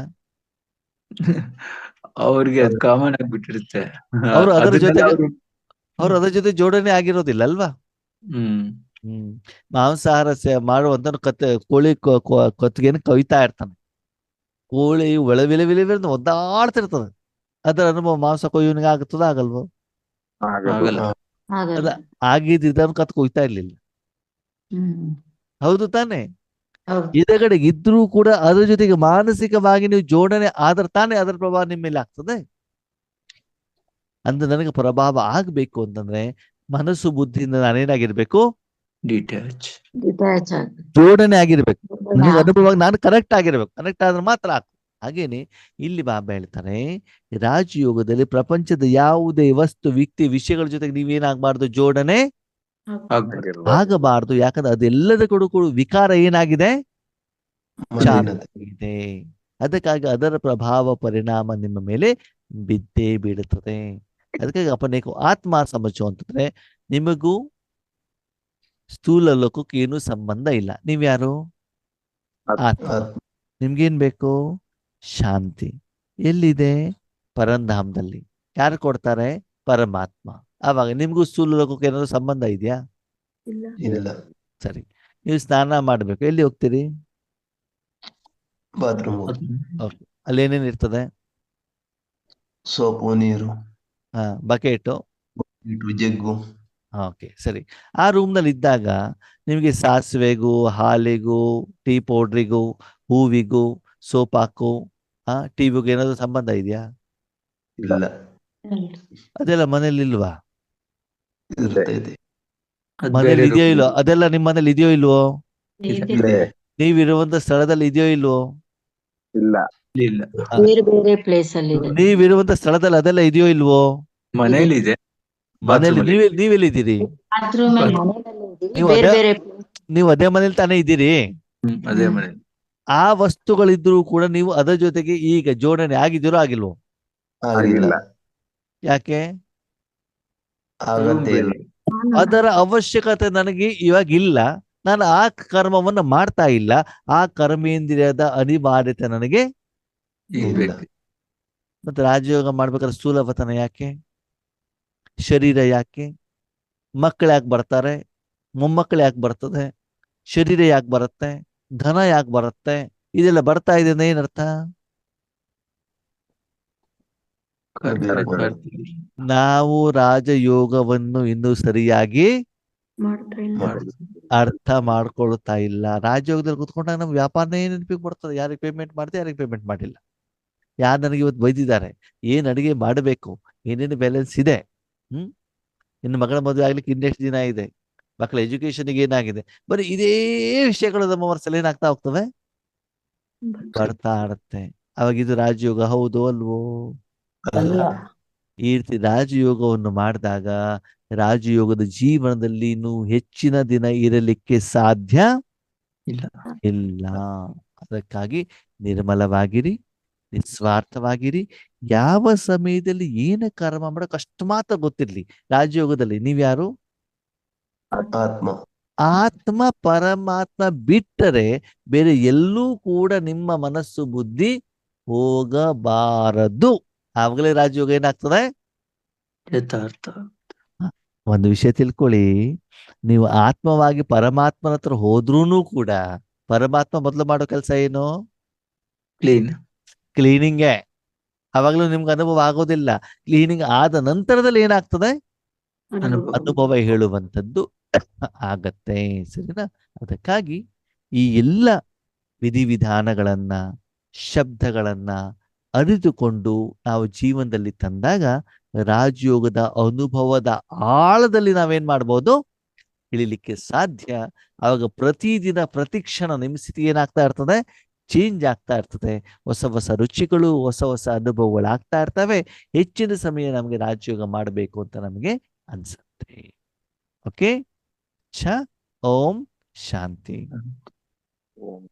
ಅವ್ರಿಗೆ ಅದು ಕಾಮನ್ ಆಗ್ಬಿಟ್ಟಿರುತ್ತೆ. ಅವ್ರು ಅದರ ಜೊತೆ ಅವ್ರು- ಅವ್ರು ಅದ್ರ ಜೊತೆ ಜೋಡಣೆ ಆಗಿರೋದಿಲ್ಲ ಅಲ್ವಾ? ಹ್ಮ್. ಹ್ಮ್. ಮಾಂಸಾಹಾರ ಸೇ ಮಾಡುವಂತ ಕತ್ತೆ ಕೋಳಿ ಕೊತ್ತಿಗೆನ ಕವಿತಾ ಇರ್ತಾನೆ. ಕೋಳಿ ಒಳ ವಿಲೆ ವಿಲೆ ವಿಲೆ ಒದ್ದಾಡ್ತಿರ್ತದ. ಅದರ ಅನುಭವ ಮಾಂಸ ಕೊಯ್ಯುವನಿಗೆ ಆಗುತ್ತದ ಆಗಲ್ವೋ? ಆಗಲ್ಲ. ಆಗಲ್ಲ. ಆಗಿದ್ದ ಕತ್ ಕೊಯ್ತಾ ಇರ್ಲಿಲ್ಲ. ಹ್ಮ್. ಹೌದು ತಾನೆ. ಎದುರುಗಡೆ ಇದ್ರೂ ಕೂಡ ಅದ್ರ ಜೊತೆಗೆ ಮಾನಸಿಕವಾಗಿ ನೀವು ಜೋಡಣೆ ಆದ್ರೆ ತಾನೆ ಅದರ ಪ್ರಭಾವ ನಿಮ್ಮ ಮೇಲೆ ಆಗ್ತದೆ. ಅಂದ್ರೆ ನನಗೆ ಪ್ರಭಾವ ಆಗ್ಬೇಕು ಅಂತಂದ್ರೆ ಮನಸ್ಸು ಬುದ್ಧಿಯಿಂದ ನಾನೇನಾಗಿರ್ಬೇಕು? ಜೋಡಣೆ ಆಗಿರ್ಬೇಕು. ಅನುಭವ ನಾನು ಕರೆಕ್ಟ್ ಆಗಿರ್ಬೇಕು. ಕರೆಕ್ಟ್ ಆದ್ರೆ ಮಾತ್ರ ಆಗ್ತದೆ. ಹಾಗೇನೆ ಇಲ್ಲಿ ಬಾಬಾ ಹೇಳ್ತಾರೆ ರಾಜಯೋಗದಲ್ಲಿ ಪ್ರಪಂಚದ ಯಾವುದೇ ವಸ್ತು ವ್ಯಕ್ತಿ ವಿಷಯಗಳ ಜೊತೆಗೆ ನೀವೇನಾಗಬಾರ್ದು? ಜೋಡಣೆ ಆಗ್ಬಾರ್ದು ಯಾಕಂದ್ರೆ ಅದೆಲ್ಲದಕ್ಕೂ ಕೂಡ ವಿಕಾರ ಏನಾಗಿದೆ? ಇದೆ ಅದಕ್ಕಾಗಿ ಅದರ ಪ್ರಭಾವ ಪರಿಣಾಮ ನಿಮ್ಮ ಮೇಲೆ ಬಿದ್ದೇ ಬೀಳುತ್ತದೆ. ಅದಕ್ಕಾಗಿ ಅಪನೇಕ ಆತ್ಮ ಸಮಜು ಅಂತಂದ್ರೆ ನಿಮಗೂ ಸ್ಥೂಲ ಲೋಕಕ್ಕೆ ಏನು ಸಂಬಂಧ ಇಲ್ಲ. ನೀವ್ಯಾರು ಆತ್ಮ. ಆತ್ಮ. ನಿಮ್ಗೇನ್ ಬೇಕು? ಶಾಂತಿ. ಎಲ್ಲಿದೆ? ಪರಂಧಾಮದಲ್ಲಿ. ಯಾರು ಕೊಡ್ತಾರೆ? ಪರಮಾತ್ಮ. ಆವಾಗ ನಿಮ್ಗೂ ಸ್ಥೂಲ ಲೋಕಕ್ಕೆ ಏನಾದ್ರು ಸಂಬಂಧ ಇದೆಯಾ? ಇಲ್ಲ. ಸರಿ. ನೀವು ಸ್ನಾನ ಮಾಡ್ಬೇಕು. ಎಲ್ಲಿ ಹೋಗ್ತೀರಿ? ಬಾತ್ರೂಮ್ ಅಲ್ಲಿ ಏನೇನ್ ಇರ್ತದೆ? ಸೋಪು ನೀರು. ಹಾ ಬಕೆಟು. ಜಗ್ಗು. ಓಕೆ ಸರಿ. ಆ ರೂಮ್ನಲ್ಲಿ ಇದ್ದಾಗ ನಿಮಗೆ ಸಾಸಿವೆಗೂ ಹಾಲಿಗೂ ಟೀ ಪೌಡ್ರಿಗೂ ಹೂವಿಗೂ ಸೋಪ್ ಆ ಟಿವಿಗೂ ಏನಾದ್ರು ಸಂಬಂಧ ಇದೆಯಾ? ಇಲ್ಲ. ಅದೆಲ್ಲ ಮನೇಲಿ ಇಲ್ವಾ? ಇರ್ತೈತೆ ಮನೇಲಿ ಇದೆಯೋ. ಇಲ್ವೋ? ಅದೆಲ್ಲ ನಿಮ್ಮ ಮನೇಲಿ ಇದೆಯೋ ಇಲ್ವೋ? ನೀವಿರುವಂತ ಸ್ಥಳದಲ್ಲಿ ಇದೆಯೋ ಇಲ್ವೋ? ಇಲ್ಲ. ಇಲ್ಲ. ಬೇರೆ ಬೇರೆ ಪ್ಲೇಸ್ ಅಲ್ಲಿ ಇದೆ. ನೀವಿರುವಂತ ಸ್ಥಳದಲ್ಲಿ ಅದೆಲ್ಲ ಇದೆಯೋ ಇಲ್ವೋ? ಮನೇಲಿ ಇದೆ. ಮನೇಲಿ ನೀವ್ ನೀವ್ ಎಲ್ಲಿದ್ದೀರಿ ನೀವೆಲ್ಲಿದ್ದೀರಿ ನೀವು ಬೇರೆ ಅದೇ- ನೀವು ಅದೇ ಮನೇಲಿ ತಾನೇ ಇದ್ದೀರಿ? ಅದೇ. ಮನೇಲಿ. ಆ ವಸ್ತುಗಳಿದ್ರು ಕೂಡ ನೀವು ಅದರ ಜೊತೆಗೆ ಈಗ ಜೋಡಣೆ ಆಗಿದ್ದೀರೋ ಆಗಿಲ್ವೋ? ಆಗಿಲ್ಲ. ಯಾಕೆ? ಆಗತ್ತೆ ಇಲ್ಲ. ಅದರ ಅವಶ್ಯಕತೆ ನನಗೆ ಇವಾಗ ಇಲ್ಲ. ನಾನು ಆ ಕರ್ಮವನ್ನ ಮಾಡ್ತಾ ಇಲ್ಲ. ಆ ಕರ್ಮೇಂದ್ರಿಯದ ಅನಿವಾರ್ಯತೆ ನನಗೆ ಇಲ್ಲ. ಮತ್ತೆ ರಾಜಯೋಗ ಮಾಡ್ಬೇಕಾದ್ರೆ ಸ್ಥೂಲಪತನ ಯಾಕೆ? ಶರೀರ ಯಾಕೆ? ಮಕ್ಕಳು ಯಾಕೆ ಬರ್ತಾರೆ? ಮೊಮ್ಮಕ್ಕಳು ಯಾಕೆ ಬರ್ತದೆ? ಶರೀರ ಯಾಕೆ ಬರುತ್ತೆ? ಧನ ಯಾಕೆ ಬರುತ್ತೆ? ಇದೆಲ್ಲ ಬರ್ತಾ ಇದೆ ಏನರ್ಥ ಕರ್ತ- ಬೇಕು. ಕರ್ತ- ನಾವು ರಾಜಯೋಗವನ್ನು ಇನ್ನೂ ಸರಿಯಾಗಿ ಮಾಡ್ತಾ ಇಲ್ಲ. ಅರ್ಥ ಮಾಡ್ಕೊಳ್ತಾ ಇಲ್ಲ. ರಾಜಯೋಗದಲ್ಲಿ ಕುತ್ಕೊಂಡಾಗ ನಮ್ಗೆ ವ್ಯಾಪಾರನೇ ನೆನಪಿಗೆ ಬರ್ತದೆ? ಯಾರಿಗೆ ಪೇಮೆಂಟ್ ಮಾಡಿದೆ ಯಾರಿಗೆ ಪೇಮೆಂಟ್ ಮಾಡಿಲ್ಲ. ಯಾರು ನನಗೆ ಇವತ್ತು ಬೈದಿದ್ದಾರೆ? ಏನ್ ಅಡಿಗೆ ಮಾಡಬೇಕು? ಏನೇನು ಬ್ಯಾಲೆನ್ಸ್ ಇದೆ? ಹ್ಮ್? ಇನ್ನು ಮಗಳ ಮದುವೆ ಆಗ್ಲಿಕ್ಕೆ ಇನ್ನೆಷ್ಟು ದಿನ ಇದೆ? ಮಕ್ಕಳ ಎಜುಕೇಶನ್ಗೆ ಏನಾಗಿದೆ? ಬರೀ ಇದೇ ವಿಷಯಗಳು ನಮ್ಮ ಮನಸ್ಸಲ್ಲಿ ಏನಾಗ್ತಾ ಹೋಗ್ತವೆ? ಬರ್ತಾ ಇರುತ್ತೆ. ಅವಾಗ ಇದು ರಾಜಯೋಗ ಹೌದು ಅಲ್ವೋ? ಈ ರೀತಿ ರಾಜಯೋಗವನ್ನು ಮಾಡಿದಾಗ ರಾಜಯೋಗದ ಜೀವನದಲ್ಲಿ ಇನ್ನು ಹೆಚ್ಚಿನ ದಿನ ಇರಲಿಕ್ಕೆ ಸಾಧ್ಯ? ಇಲ್ಲ. ಇಲ್ಲ. ಅದಕ್ಕಾಗಿ ನಿರ್ಮಲವಾಗಿರಿ ನಿಸ್ವಾರ್ಥವಾಗಿರಿ. ಯಾವ ಸಮಯದಲ್ಲಿ ಏನ ಕರ್ಮ ಮಾಡೋಕೆ ಅಷ್ಟು ಮಾತ್ರ ಗೊತ್ತಿರ್ಲಿ. ರಾಜಯೋಗದಲ್ಲಿ ನೀವ್ಯಾರು ಆತ್ಮ. ಆತ್ಮ ಪರಮಾತ್ಮ ಬಿಟ್ಟರೆ ಬೇರೆ ಎಲ್ಲೂ ಕೂಡ ನಿಮ್ಮ ಮನಸ್ಸು ಬುದ್ಧಿ ಹೋಗಬಾರದು. ಆವಾಗಲೇ ರಾಜಯೋಗ ಏನಾಗ್ತದೆ? ಒಂದು ವಿಷಯ ತಿಳ್ಕೊಳ್ಳಿ. ನೀವು ಆತ್ಮವಾಗಿ ಪರಮಾತ್ಮನ ಹತ್ರ ಹೋದ್ರೂನು ಕೂಡ ಪರಮಾತ್ಮ ಮೊದಲು ಮಾಡೋ ಕೆಲಸ ಏನು? ಕ್ಲೀನ್ ಕ್ಲೀನಿಂಗ್ ಅವಾಗಲೂ ನಿಮ್ಗೆ ಅನುಭವ ಆಗೋದಿಲ್ಲ. ಕ್ಲೀನಿಂಗ್ ಆದ ನಂತರದಲ್ಲಿ ಏನಾಗ್ತದೆ? ಅನುಭವ. ಅನುಭವ ಹೇಳುವಂಥದ್ದು ಆಗತ್ತೆ. ಸರಿನಾ? ಅದಕ್ಕಾಗಿ ಈ ಎಲ್ಲ ವಿಧಿವಿಧಾನಗಳನ್ನ ಶಬ್ದಗಳನ್ನ ಅರಿತುಕೊಂಡು ನಾವು ಜೀವನದಲ್ಲಿ ತಂದಾಗ ರಾಜಯೋಗದ ಅನುಭವದ ಆಳದಲ್ಲಿ ನಾವೇನ್ ಮಾಡ್ಬೋದು? ಇಳಿಲಿಕ್ಕೆ ಸಾಧ್ಯ. ಆವಾಗ ಪ್ರತಿದಿನ ಪ್ರತಿಕ್ಷಣ ನಿಮ್ಮ ಸ್ಥಿತಿ ಏನಾಗ್ತಾ ಇರ್ತದೆ? ಚೇಂಜ್ ಆಗ್ತಾ ಇರ್ತದೆ. ಹೊಸ ಹೊಸ ರುಚಿಗಳು, ಹೊಸ ಹೊಸ ಅನುಭವಗಳು ಆಗ್ತಾ ಇರ್ತವೆ. ಹೆಚ್ಚಿನ ಸಮಯ ನಮಗೆ ರಾಜಯೋಗ ಮಾಡಬೇಕು ಅಂತ ನಮಗೆ ಅನ್ಸುತ್ತೆ. ಓಕೆ ಛ, ಓಂ, ಶಾಂತಿ. ಓಂ